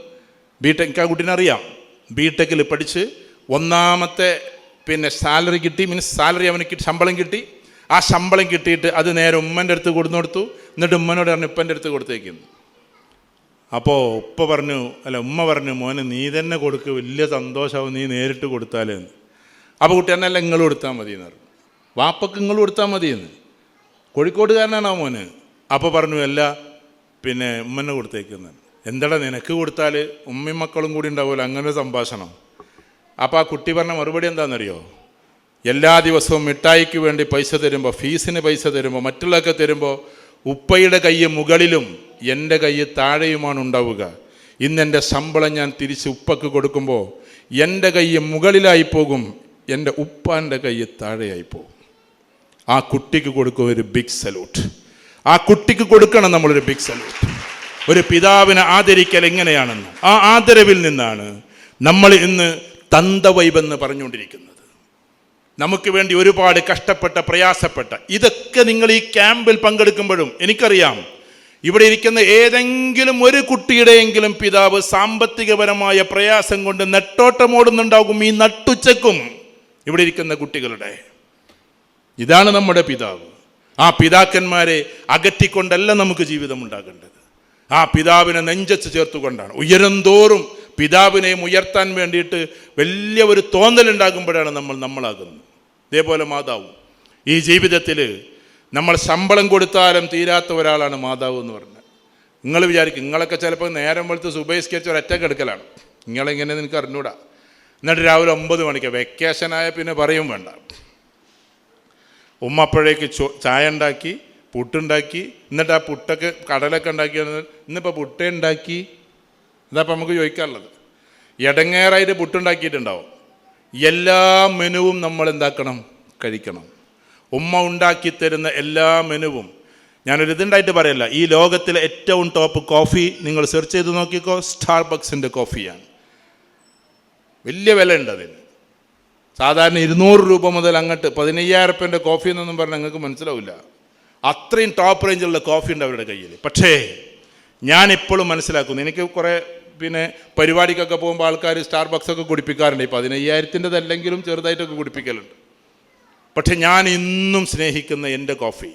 Speaker 1: ബി ടെക് ആ കുട്ടീനെ അറിയാം. ബി ടെക്കിൽ പഠിച്ച് ഒന്നാമത്തെ പിന്നെ സാലറി കിട്ടി മീൻസ് സാലറി അവന് ശമ്പളം കിട്ടി. ആ ശമ്പളം കിട്ടിയിട്ട് അത് നേരെ ഉമ്മന്റെ അടുത്ത് കൊടുത്തു കൊടുത്തു. എന്നിട്ട് ഉമ്മനോട് പറഞ്ഞു ഉപ്പന്റെ അടുത്ത് കൊടുത്തേക്കുന്നു അപ്പോൾ ഉപ്പ പറഞ്ഞു അല്ല ഉമ്മ പറഞ്ഞു മോന് നീ തന്നെ കൊടുക്ക് വലിയ സന്തോഷമാവും നീ നേരിട്ട് കൊടുത്താലേ. എന്ന് അപ്പോൾ കുട്ടി എന്നല്ല നിങ്ങൾ കൊടുത്താൽ മതി എന്ന് പറഞ്ഞു. വാപ്പക്ക് നിങ്ങൾ കൊടുത്താൽ കോഴിക്കോട്ടുകാരനാണോ ആ മോന്? അപ്പോൾ പറഞ്ഞു അല്ല പിന്നെ ഉമ്മനെ കൊടുത്തേക്കുന്നത് എന്തടാ നിനക്ക് കൊടുത്താൽ ഉമ്മയും മക്കളും കൂടി ഉണ്ടാവുമല്ലോ അങ്ങനെ സംഭാഷണം. അപ്പോൾ ആ കുട്ടി പറഞ്ഞ മറുപടി എന്താണെന്നറിയോ? എല്ലാ ദിവസവും മിഠായിക്ക് വേണ്ടി പൈസ തരുമ്പോൾ ഫീസിന് പൈസ തരുമ്പോൾ മറ്റുള്ളതൊക്കെ തരുമ്പോൾ ഉപ്പയുടെ കൈ മുകളിലും എന്റെ കൈ താഴെയുമാണ് ഉണ്ടാവുക. ഇന്ന് എന്റെ ശമ്പളം ഞാൻ തിരിച്ച് ഉപ്പക്ക് കൊടുക്കുമ്പോൾ എന്റെ കൈ മുകളിലായി പോകും എന്റെ ഉപ്പാന്റെ കൈ താഴെയായി പോകും. ആ കുട്ടിക്ക് കൊടുക്കും ഒരു ബിഗ് സല്യൂട്ട് ആ കുട്ടിക്ക് കൊടുക്കണം നമ്മളൊരു ബിഗ് സല്യൂട്ട് ഒരു പിതാവിനെ ആദരിക്കൽ എങ്ങനെയാണെന്ന്. ആ ആദരവിൽ നിന്നാണ് നമ്മൾ ഇന്ന് തന്തവൈബെന്ന് പറഞ്ഞുകൊണ്ടിരിക്കുന്നത്. നമുക്ക് വേണ്ടി ഒരുപാട് കഷ്ടപ്പെട്ട പ്രയാസപ്പെട്ട ഇതൊക്കെ നിങ്ങൾ ഈ ക്യാമ്പിൽ പങ്കെടുക്കുമ്പോഴും എനിക്കറിയാം. ഇവിടെ ഇരിക്കുന്ന ഏതെങ്കിലും ഒരു കുട്ടിയുടെയെങ്കിലും പിതാവ് സാമ്പത്തികപരമായ പ്രയാസം കൊണ്ട് നെട്ടോട്ടമോടുന്നുണ്ടാകും ഈ നട്ടുച്ചക്കും ഇവിടെ ഇരിക്കുന്ന കുട്ടികളുടെ. ഇതാണ് നമ്മുടെ പിതാവ്. ആ പിതാക്കന്മാരെ അകറ്റിക്കൊണ്ടല്ല നമുക്ക് ജീവിതം ഉണ്ടാകേണ്ടത് ആ പിതാവിനെ നെഞ്ചച്ച് ചേർത്തുകൊണ്ടാണ്. ഉയരം തോറും പിതാവിനെയും ഉയർത്താൻ വേണ്ടിയിട്ട് വലിയ ഒരു തോന്നലുണ്ടാകുമ്പോഴാണ് നമ്മൾ നമ്മളാകുന്നത്. ഇതേപോലെ മാതാവ്. ഈ ജീവിതത്തിൽ നമ്മൾ ശമ്പളം കൊടുത്താലും തീരാത്ത ഒരാളാണ് മാതാവ് എന്ന് പറഞ്ഞത് നിങ്ങൾ വിചാരിക്കും നിങ്ങളൊക്കെ ചിലപ്പോൾ നേരം വെളുത്ത് സുബൈസ്കരിച്ച് ഒരൊറ്റ കെടുക്കലാണ് നിങ്ങളെങ്ങനെ നിനക്ക് അറിഞ്ഞൂടാ? എന്നിട്ട് രാവിലെ ഒമ്പത് മണിക്ക് വെക്കേഷനായ പിന്നെ പറയും വേണ്ട. ഉമ്മ അപ്പോഴേക്ക് ചായ ഉണ്ടാക്കി പുട്ടുണ്ടാക്കി എന്നിട്ട് ആ പുട്ടൊക്കെ കടലൊക്കെ ഉണ്ടാക്കി ഇന്നിപ്പോൾ പുട്ടേ ഉണ്ടാക്കി. ഇതപ്പോൾ നമുക്ക് ചോദിക്കാനുള്ളത്. ഇടങ്ങേറായിട്ട് പുട്ടുണ്ടാക്കിയിട്ടുണ്ടാവും. എല്ലാ മെനുവും നമ്മൾ എന്താക്കണം? കഴിക്കണം. ഉമ്മ ഉണ്ടാക്കി തരുന്ന എല്ലാ മെനുവും. ഞാനൊരു ഇതുണ്ടായിട്ട് പറയല്ല. ഈ ലോകത്തിലെ ഏറ്റവും ടോപ്പ് കോഫി നിങ്ങൾ സെർച്ച് ചെയ്ത് നോക്കിക്കോ സ്റ്റാർബക്സിന്റെ കോഫിയാണ് വലിയ വില ഉണ്ട് അതിന്. സാധാരണ ഇരുന്നൂറ് രൂപ മുതൽ അങ്ങോട്ട് പതിനയ്യായിരം റുപ്യന്റെ കോഫി എന്നൊന്നും പറഞ്ഞാൽ നിങ്ങൾക്ക് മനസ്സിലാവില്ല. അത്രയും ടോപ്പ് റേഞ്ചിലുള്ള കോഫി ഉണ്ട് അവരുടെ കയ്യിൽ പക്ഷേ ഞാൻ ഇപ്പോഴും മനസ്സിലാക്കുന്നു. എനിക്ക് കുറേ പിന്നെ പരിപാടിക്കൊക്കെ പോകുമ്പോൾ ആൾക്കാർ സ്റ്റാർബക്സ് ഒക്കെ കുടിപ്പിക്കാറുണ്ട്. ഈ പതിനയ്യായിരത്തിന്റെതല്ലെങ്കിലും ചെറുതായിട്ടൊക്കെ കുടിപ്പിക്കലുണ്ട്. പക്ഷെ ഞാൻ ഇന്നും സ്നേഹിക്കുന്ന എന്റെ കോഫി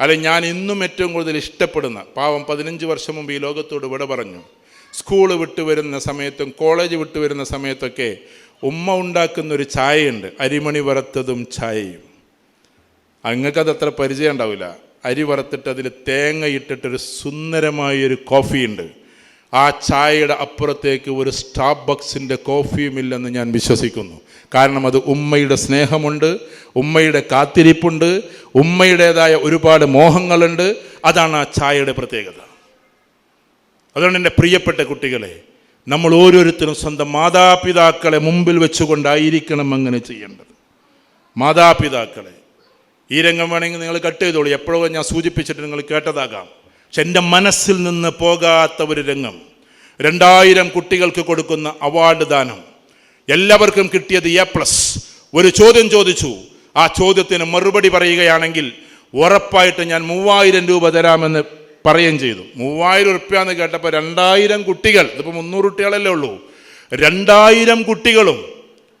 Speaker 1: അല്ലെ ഞാൻ ഇന്നും ഏറ്റവും കൂടുതൽ ഇഷ്ടപ്പെടുന്ന പാവം പതിനഞ്ച് വർഷം മുമ്പ് ഈ ലോകത്തോട് വിട പറഞ്ഞു സ്കൂൾ വിട്ടു വരുന്ന സമയത്തും കോളേജ് വിട്ടു വരുന്ന സമയത്തൊക്കെ ഉമ്മ ഉണ്ടാക്കുന്നൊരു ചായയുണ്ട്. അരിമണി വറുത്തതും ചായയും. അങ്ങക്കത് അത്ര പരിചയം ഉണ്ടാവില്ല. അരി വറുത്തിട്ട് അതിൽ തേങ്ങ ഇട്ടിട്ടൊരു സുന്ദരമായൊരു കോഫിയുണ്ട്. ആ ചായയുടെ അപ്പുറത്തേക്ക് ഒരു സ്റ്റാർബക്സിന്റെ കോഫിയുമില്ലെന്ന് ഞാൻ വിശ്വസിക്കുന്നു. കാരണം അത് ഉമ്മയുടെ സ്നേഹമുണ്ട് ഉമ്മയുടെ കാത്തിരിപ്പുണ്ട് ഉമ്മയുടേതായ ഒരുപാട് മോഹങ്ങളുണ്ട്. അതാണ് ആ ചായയുടെ പ്രത്യേകത. അതുകൊണ്ട് എന്റെ പ്രിയപ്പെട്ട കുട്ടികളെ നമ്മൾ ഓരോരുത്തരും സ്വന്തം മാതാപിതാക്കളെ മുമ്പിൽ വെച്ചുകൊണ്ടായിരിക്കണം അങ്ങനെ ചെയ്യേണ്ടത്. മാതാപിതാക്കളെ ഈ രംഗം വേണമെങ്കിൽ നിങ്ങൾ കട്ട് ചെയ്തോളൂ. എപ്പോഴോ ഞാൻ സൂചിപ്പിച്ചിട്ട് നിങ്ങൾ കേട്ടതാകാം. പക്ഷെ എന്റെ മനസ്സിൽ നിന്ന് പോകാത്ത ഒരു രംഗം. രണ്ടായിരം കുട്ടികൾക്ക് കൊടുക്കുന്ന അവാർഡ് ദാനം. എല്ലാവർക്കും കിട്ടിയത് എ പ്ലസ് ഒരു ചോദ്യം ചോദിച്ചു. ആ ചോദ്യത്തിന് മറുപടി പറയുകയാണെങ്കിൽ ഉറപ്പായിട്ട് ഞാൻ മൂവായിരം രൂപ തരാമെന്ന് പറയുകയും ചെയ്തു. മൂവായിരം ഉറുപ്പ്യ എന്ന് കേട്ടപ്പോൾ രണ്ടായിരം കുട്ടികൾ ഇതിപ്പോൾ മുന്നൂറ് കുട്ടികളല്ലേ ഉള്ളൂ. രണ്ടായിരം കുട്ടികളും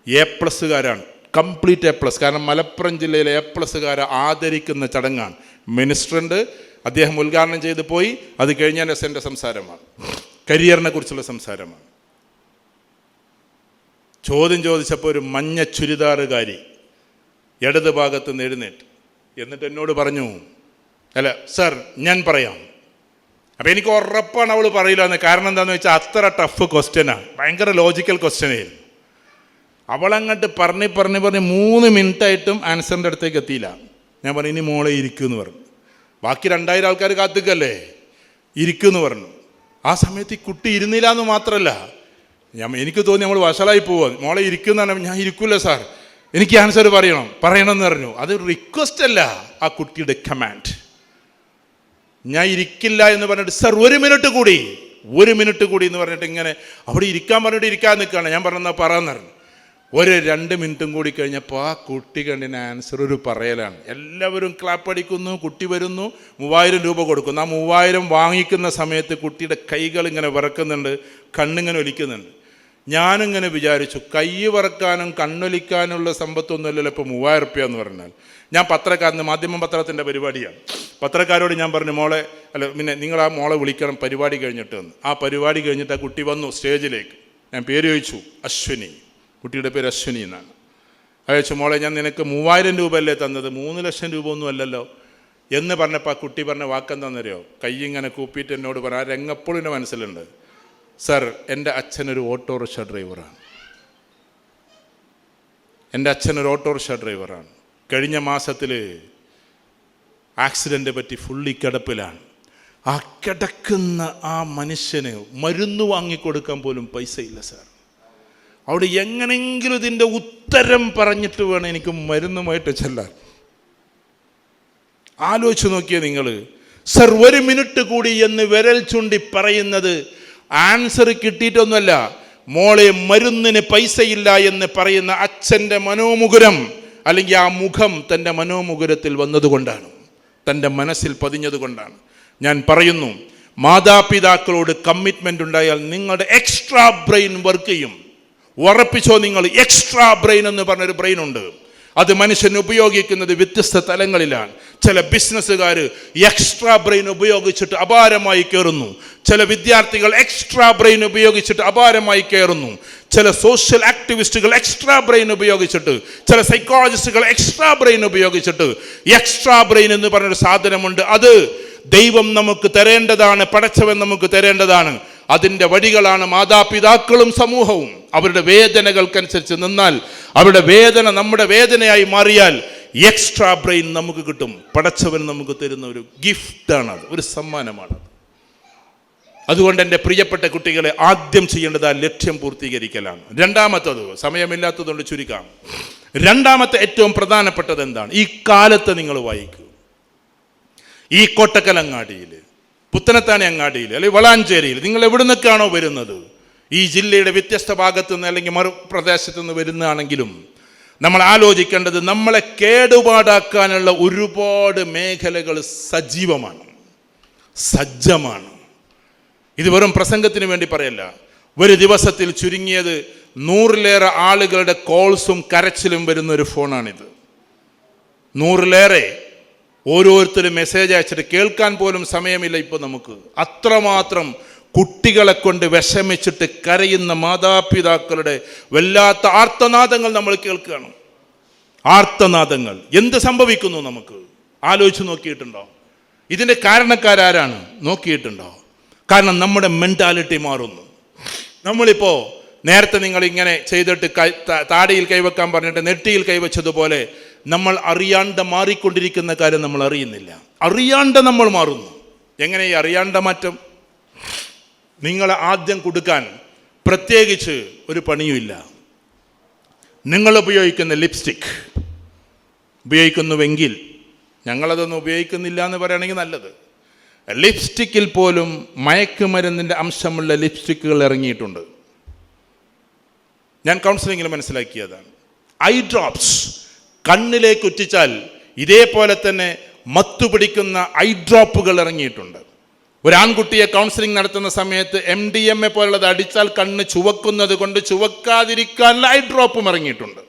Speaker 1: എ പ്ലസ്സുകാരാണ് കംപ്ലീറ്റ് എ പ്ലസ് കാരണം മലപ്പുറം ജില്ലയിലെ എ പ്ലസ്സുകാരെ ആദരിക്കുന്ന ചടങ്ങാണ്. മിനിസ്റ്ററുണ്ട് അദ്ദേഹം ഉദ്ഘാടനം ചെയ്ത് പോയി. അത് കഴിഞ്ഞാൽ എന്റെ സംസാരമാണ്. കരിയറിനെ കുറിച്ചുള്ള സംസാരമാണ്. ചോദ്യം ചോദിച്ചപ്പോൾ ഒരു മഞ്ഞ ചുരിദാറുകാരി ഇടത് ഭാഗത്ത് നിന്ന് എഴുന്നേറ്റ്. എന്നിട്ട് എന്നോട് പറഞ്ഞു അല്ല സർ ഞാൻ പറയാം. അപ്പം എനിക്ക് ഉറപ്പാണ് അവൾ പറയില്ല എന്ന്. കാരണം എന്താണെന്ന് വെച്ചാൽ അത്ര ടഫ് ക്വസ്റ്റ്യനാണ് ഭയങ്കര ലോജിക്കൽ ക്വസ്റ്റ്യനായിരുന്നു അവളങ്ങോട്ട് പറഞ്ഞ് പറഞ്ഞ് പറഞ്ഞ് മൂന്ന് മിനിറ്റായിട്ടും ആൻസറിന്റെ അടുത്തേക്ക് എത്തിയില്ല. ഞാൻ പറഞ്ഞു ഇനി മോളെ ഇരിക്കുമെന്ന് പറഞ്ഞു. ബാക്കി രണ്ടായിരം ആൾക്കാർ കാത്തിക്കല്ലേ? ഇരിക്കുമെന്ന് പറഞ്ഞു. ആ സമയത്ത് ഈ കുട്ടി ഇരുന്നില്ല എന്ന് മാത്രമല്ല ഞാൻ എനിക്ക് തോന്നി നമ്മൾ വഷളായി പോവുക മോളെ ഇരിക്കുന്നതാണ് ഞാൻ ഇരിക്കില്ല സാർ എനിക്ക് ആൻസർ പറയണം. പറയണമെന്ന് പറഞ്ഞു. അത് റിക്വസ്റ്റ് അല്ല ആ കുട്ടിയുടെ കമാൻഡ് ഞാൻ ഇരിക്കില്ല എന്ന് പറഞ്ഞിട്ട് സർ ഒരു മിനിറ്റ് കൂടി ഒരു മിനിറ്റ് കൂടി എന്ന് പറഞ്ഞിട്ട് ഇങ്ങനെ അവിടെ ഇരിക്കാൻ പറഞ്ഞിട്ട് ഇരിക്കാൻ നിൽക്കുകയാണ്. ഞാൻ പറഞ്ഞാൽ പറയാന്ന് പറഞ്ഞു. ഒരു രണ്ട് മിനിറ്റും കൂടി കഴിഞ്ഞപ്പോൾ ആ കുട്ടി കണ്ടിന് ആൻസർ ഒരു പറയലാണ്. എല്ലാവരും ക്ലാപ്പ് അടിക്കുന്നു കുട്ടി വരുന്നു മൂവായിരം രൂപ കൊടുക്കുന്നു. ആ മൂവായിരം വാങ്ങിക്കുന്ന സമയത്ത് കുട്ടിയുടെ കൈകൾ ഇങ്ങനെ വിറക്കുന്നുണ്ട് കണ്ണിങ്ങനെ ഒലിക്കുന്നുണ്ട്. ഞാനിങ്ങനെ വിചാരിച്ചു കൈ വറക്കാനും കണ്ണൊലിക്കാനുള്ള സമ്പത്തൊന്നുമല്ലല്ലോ ഇപ്പോൾ മൂവായിരം റുപ്യ എന്ന് പറഞ്ഞാൽ. ഞാൻ പത്രക്കാരന് മാധ്യമ പത്രത്തിന്റെ പരിപാടിയാണ്. പത്രക്കാരോട് ഞാൻ പറഞ്ഞു മോളെ അല്ല പിന്നെ നിങ്ങൾ ആ മോളെ വിളിക്കണം പരിപാടി കഴിഞ്ഞിട്ട് എന്ന് ആ പരിപാടി കഴിഞ്ഞിട്ട് ആ കുട്ടി വന്നു സ്റ്റേജിലേക്ക്. ഞാൻ പേര് ചോദിച്ചു അശ്വിനി. കുട്ടിയുടെ പേര് അശ്വിനി എന്നാണ്. അയച്ചു മോളെ ഞാൻ നിനക്ക് മൂവായിരം രൂപയല്ലേ തന്നത്? മൂന്ന് ലക്ഷം രൂപ ഒന്നും അല്ലല്ലോ. എന്ന് പറഞ്ഞപ്പോൾ ആ കുട്ടി പറഞ്ഞ വാക്കെന്താണെന്നറിയോ? കൈ ഇങ്ങനെ കൂപ്പിയിട്ട് എന്നോട് പറഞ്ഞു ആ രംഗപ്പോളിന്റെ മനസ്സിലുണ്ട്. സർ എന്റെ അച്ഛനൊരു ഓട്ടോറിക്ഷ ഡ്രൈവറാണ്. എന്റെ അച്ഛനൊരു ഓട്ടോറിക്ഷ ഡ്രൈവറാണ്. കഴിഞ്ഞ മാസത്തിൽ ആക്സിഡന്റ് പറ്റി ഫുള്ളി കിടപ്പിലാണ്. ആ കിടക്കുന്ന ആ മനുഷ്യന് മരുന്ന് വാങ്ങിക്കൊടുക്കാൻ പോലും പൈസ ഇല്ല സാർ. അവിടെ എങ്ങനെങ്കിലും ഇതിന്റെ ഉത്തരം പറഞ്ഞിട്ട് വേണം എനിക്ക് മരുന്നുമായിട്ട് ചെല്ലാൻ. ആലോചിച്ച് നോക്കിയേ നിങ്ങൾ സർ ഒരു മിനിറ്റ് കൂടി എന്ന് വിരൽ ചൂണ്ടി പറയുന്നത് ആൻസർ കിട്ടിയിട്ടൊന്നുമല്ല. മോളെ മരുന്നിന് പൈസയില്ല എന്ന് പറയുന്ന അച്ഛന്റെ മനോമുകുരം അല്ലെങ്കിൽ ആ മുഖം തന്റെ മനോമുകുരത്തിൽ വന്നതുകൊണ്ടാണ്. തന്റെ മനസ്സിൽ പതിഞ്ഞതുകൊണ്ടാണ്. ഞാൻ പറയുന്നു മാതാപിതാക്കളോട് കമ്മിറ്റ്മെന്റ് ഉണ്ടായാൽ നിങ്ങളുടെ എക്സ്ട്രാ ബ്രെയിൻ വർക്ക് ചെയ്യും. ഉറപ്പിച്ചോ നിങ്ങൾ എക്സ്ട്രാ ബ്രെയിൻ എന്ന് പറഞ്ഞൊരു ബ്രെയിൻ ഉണ്ട്. അത് മനുഷ്യൻ ഉപയോഗിക്കുന്നത് വ്യത്യസ്ത തലങ്ങളിലാണ്. ചില ബിസിനസ്സുകാർ എക്സ്ട്രാ ബ്രെയിൻ ഉപയോഗിച്ചിട്ട് അപാരമായി കയറുന്നു ചില വിദ്യാർത്ഥികൾ എക്സ്ട്രാ ബ്രെയിൻ ഉപയോഗിച്ചിട്ട് അപാരമായി കയറുന്നു ചില സോഷ്യൽ ആക്ടിവിസ്റ്റുകൾ എക്സ്ട്രാ ബ്രെയിൻ ഉപയോഗിച്ചിട്ട് ചില സൈക്കോളജിസ്റ്റുകൾ എക്സ്ട്രാ ബ്രെയിൻ ഉപയോഗിച്ചിട്ട്. എക്സ്ട്രാ ബ്രെയിൻ എന്ന് പറഞ്ഞൊരു സാധനമുണ്ട്. അത് ദൈവം നമുക്ക് തരേണ്ടതാണ് പടച്ചവൻ നമുക്ക് തരേണ്ടതാണ്. അതിന്റെ വഴികളാണ് മാതാപിതാക്കളും സമൂഹവും. അവരുടെ വേദനകൾക്കനുസരിച്ച് നിന്നാൽ അവരുടെ വേദന നമ്മുടെ വേദനയായി മാറിയാൽ എക്സ്ട്രാ ബ്രെയിൻ നമുക്ക് കിട്ടും. പടച്ചവൻ നമുക്ക് തരുന്ന ഒരു ഗിഫ്റ്റാണ് അത് ഒരു സമ്മാനമാണ്. അതുകൊണ്ട് എന്റെ പ്രിയപ്പെട്ട കുട്ടികളെ ആദ്യം ചെയ്യേണ്ടത് ആ ലക്ഷ്യം പൂർത്തീകരിക്കലാണ്. രണ്ടാമത്തത് സമയമില്ലാത്തതുകൊണ്ട് ചുരുക്കാം. രണ്ടാമത്തെ ഏറ്റവും പ്രധാനപ്പെട്ടത് എന്താണ്? ഈ കാലത്ത് നിങ്ങൾ വായിക്കൂ. ഈ കോട്ടക്കൽ അങ്ങാടിയിൽ പുത്തനത്താണി അങ്ങാടിയിൽ അല്ലെങ്കിൽ വളാഞ്ചേരിയിൽ നിങ്ങൾ എവിടെ നിന്നൊക്കെയാണോ വരുന്നത്? ഈ ജില്ലയുടെ വ്യത്യസ്ത ഭാഗത്തു നിന്ന് അല്ലെങ്കിൽ മറു പ്രദേശത്തു നിന്ന് വരുന്നതാണെങ്കിലും നമ്മൾ ആലോചിക്കേണ്ടത് നമ്മളെ കേടുപാടാക്കാനുള്ള ഒരുപാട് മേഖലകൾ സജീവമാണ്. സജ്ജമാണ്. ഇത് വെറും പ്രസംഗത്തിന് വേണ്ടി പറയല്ല. ഒരു ദിവസത്തിൽ ചുരുങ്ങിയത് നൂറിലേറെ ആളുകളുടെ കോൾസും കരച്ചിലും വരുന്ന ഒരു ഫോണാണിത്. നൂറിലേറെ ഓരോരുത്തരും മെസ്സേജ് അയച്ചിട്ട് കേൾക്കാൻ പോലും സമയമില്ല ഇപ്പോൾ നമുക്ക്. അത്രമാത്രം കുട്ടികളെ കൊണ്ട് വിഷമിച്ചിട്ട് കരയുന്ന മാതാപിതാക്കളുടെ വല്ലാത്ത ആർത്തനാദങ്ങൾ നമ്മൾ കേൾക്കുകയാണ്. ആർത്തനാദങ്ങൾ. എന്ത് സംഭവിക്കുന്നു നമുക്ക്? ആലോചിച്ച് നോക്കിയിട്ടുണ്ടോ? ഇതിന്റെ കാരണക്കാരാരാണ്? നോക്കിയിട്ടുണ്ടോ? കാരണം നമ്മുടെ മെന്റാലിറ്റി മാറുന്നു. നമ്മളിപ്പോൾ നേരത്തെ നിങ്ങൾ ഇങ്ങനെ ചെയ്തിട്ട് താടിയിൽ കൈവെക്കാൻ പറഞ്ഞിട്ട് നെറ്റിയിൽ കൈവച്ചതുപോലെ നമ്മൾ അറിയാണ്ട് മാറിക്കൊണ്ടിരിക്കുന്ന കാര്യം നമ്മൾ അറിയുന്നില്ല. അറിയാണ്ട് നമ്മൾ മാറുന്നു. എങ്ങനെ ഈ അറിയാണ്ട മാറ്റം? നിങ്ങളെ ആദ്യം കൊടുക്കാൻ പ്രത്യേകിച്ച് ഒരു പണിയുമില്ല നിങ്ങൾ ഉപയോഗിക്കുന്ന ലിപ്സ്റ്റിക് ഉപയോഗിക്കുന്നുവെങ്കിൽ ഞങ്ങളതൊന്നും ഉപയോഗിക്കുന്നില്ല എന്ന് പറയുകയാണെങ്കിൽ നല്ലത്. ലിപ്സ്റ്റിക്കിൽ പോലും മയക്കുമരുന്നിന്റെ അംശമുള്ള ലിപ്സ്റ്റിക്കുകൾ ഇറങ്ങിയിട്ടുണ്ട്. ഞാൻ കൗൺസിലിങ്ങിൽ മനസ്സിലാക്കിയതാണ്. ഐ ഡ്രോപ്സ് കണ്ണിലേക്ക് ഉറ്റിച്ചാൽ ഇതേപോലെ തന്നെ മത്തു പിടിക്കുന്ന ഐ ഡ്രോപ്പുകൾ ഇറങ്ങിയിട്ടുണ്ട്. ഒരു ആൺകുട്ടിയെ കൗൺസിലിംഗ് നടത്തുന്ന സമയത്ത് എം ഡി എം എ പോലുള്ളത് അടിച്ചാൽ കണ്ണ് ചുവക്കുന്നത് കൊണ്ട് ചുവക്കാതിരിക്കാനുള്ള ഐ ഡ്രോപ്പും ഇറങ്ങിയിട്ടുണ്ട്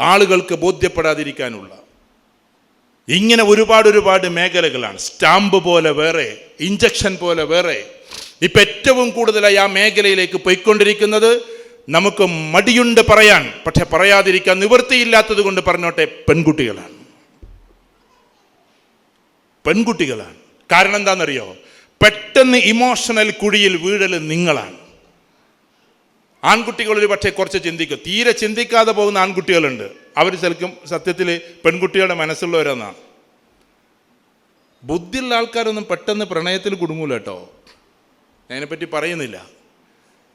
Speaker 1: ആളുകൾക്ക് ബോധ്യപ്പെടാതിരിക്കാനുള്ള. ഇങ്ങനെ ഒരുപാട് ഒരുപാട് മേഖലകളാണ്. സ്റ്റാമ്പ് പോലെ വേറെ ഇഞ്ചക്ഷൻ പോലെ വേറെ. ഇപ്പം ഏറ്റവും കൂടുതലായി ആ മേഖലയിലേക്ക് പോയിക്കൊണ്ടിരിക്കുന്നത് നമുക്ക് മടിയുണ്ട് പറയാൻ പക്ഷെ പറയാതിരിക്കാൻ നിവൃത്തിയില്ലാത്തത് കൊണ്ട് പറഞ്ഞോട്ടെ പെൺകുട്ടികളാണ്. പെൺകുട്ടികളാണ്. കാരണം എന്താണെന്നറിയോ? പെട്ടെന്ന് ഇമോഷണൽ കുഴിയിൽ വീഴൽ നിങ്ങളാണ്. ആൺകുട്ടികൾ ഒരു പക്ഷേ കുറച്ച് ചിന്തിക്കും. തീരെ ചിന്തിക്കാതെ പോകുന്ന ആൺകുട്ടികളുണ്ട്. അവർ ശരിക്കും സത്യത്തിൽ പെൺകുട്ടികളുടെ മനസ്സുള്ളവരെന്നാണ് ബുദ്ധിയുള്ള ആൾക്കാരൊന്നും പെട്ടെന്ന് പ്രണയത്തിൽ കുടുങ്ങൂല കേട്ടോ. അതിനെപ്പറ്റി പറയുന്നില്ല.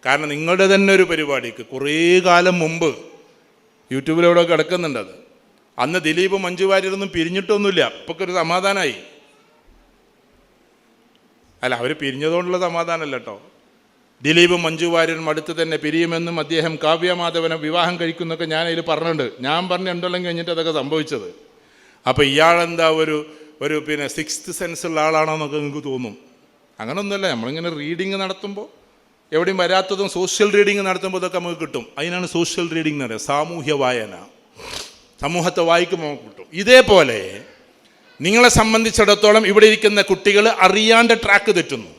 Speaker 1: കാരണം നിങ്ങളുടെ തന്നെ ഒരു പരിപാടിക്ക് കുറേ കാലം മുമ്പ് യൂട്യൂബിലൂടെ കിടക്കുന്നുണ്ടത് അന്ന് ദിലീപ് മഞ്ജു വാര്യരൊന്നും പിരിഞ്ഞിട്ടൊന്നുമില്ല. ഇപ്പൊക്കെ ഒരു സമാധാനമായി അല്ല അവർ പിരിഞ്ഞതുകൊണ്ടുള്ള സമാധാനമല്ല കേട്ടോ ദിലീപ് മഞ്ജു വാര്യൻ അടുത്ത് തന്നെ പിരിയുമെന്നും അദ്ദേഹം കാവ്യമാധവനെ വിവാഹം കഴിക്കുന്നൊക്കെ ഞാൻ അതിൽ പറഞ്ഞിട്ടുണ്ട്. ഞാൻ പറഞ്ഞ കഴിഞ്ഞിട്ട് അതൊക്കെ സംഭവിച്ചത്. അപ്പോൾ ഇയാളെന്താ ഒരു ഒരു പിന്നെ സിക്സ്ത് സെൻസുള്ള ആളാണോ എന്നൊക്കെ നിങ്ങൾക്ക് തോന്നും. അങ്ങനൊന്നുമല്ല നമ്മളിങ്ങനെ റീഡിങ് നടത്തുമ്പോൾ എവിടെയും വരാത്തതും സോഷ്യൽ റീഡിങ് നടത്തുമ്പോൾ ഇതൊക്കെ നമുക്ക് കിട്ടും. അതിനാണ് സോഷ്യൽ റീഡിങ് എന്ന് പറയുന്നത്. സാമൂഹ്യ വായന. സമൂഹത്തെ വായിക്കുമ്പോൾ നമുക്ക് കിട്ടും. ഇതേപോലെ നിങ്ങളെ സംബന്ധിച്ചിടത്തോളം ഇവിടെ ഇരിക്കുന്ന കുട്ടികൾ അറിയാണ്ട് ട്രാക്ക് തെറ്റുന്നു.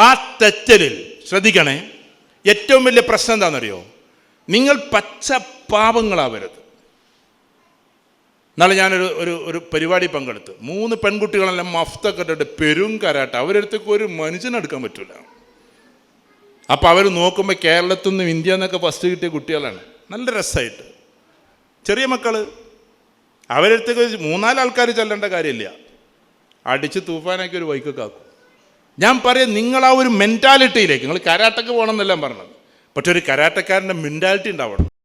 Speaker 1: ആ തെറ്റലിൽ ശ്രദ്ധിക്കണേ ഏറ്റവും വലിയ പ്രശ്നം എന്താണെന്നറിയോ? നിങ്ങൾ പച്ച പാപങ്ങളാവരുത് എന്നാലും ഞാനൊരു ഒരു ഒരു പരിപാടി പങ്കെടുത്ത്. മൂന്ന് പെൺകുട്ടികളെല്ലാം മഫ്തൊക്കെ ഇട്ടിട്ട് പെരും കരാട്ട. അവരടുത്തേക്ക് ഒരു മനുഷ്യനെടുക്കാൻ പറ്റില്ല അപ്പോൾ അവർ നോക്കുമ്പോൾ കേരളത്തിൽ നിന്നും ഇന്ത്യ എന്നൊക്കെ ഫസ്റ്റ് കിട്ടിയ കുട്ടികളാണ്. നല്ല രസമായിട്ട് ചെറിയ മക്കൾ അവരടുത്തേക്ക് മൂന്നാൽ ആൾക്കാർ ചെല്ലേണ്ട കാര്യമില്ല. അടിച്ച് തൂഫാനാക്കി ഒരു വൈക്കൊക്കെ ഞാൻ പറയാം നിങ്ങൾ ആ ഒരു മെന്റാലിറ്റിയിലേക്ക് നിങ്ങൾ കരാട്ടക്ക് പോകണം എന്നെല്ലാം പറഞ്ഞത്. പക്ഷെ ഒരു കരാട്ടക്കാരന്റെ മെന്റാലിറ്റി ഉണ്ടാവണം.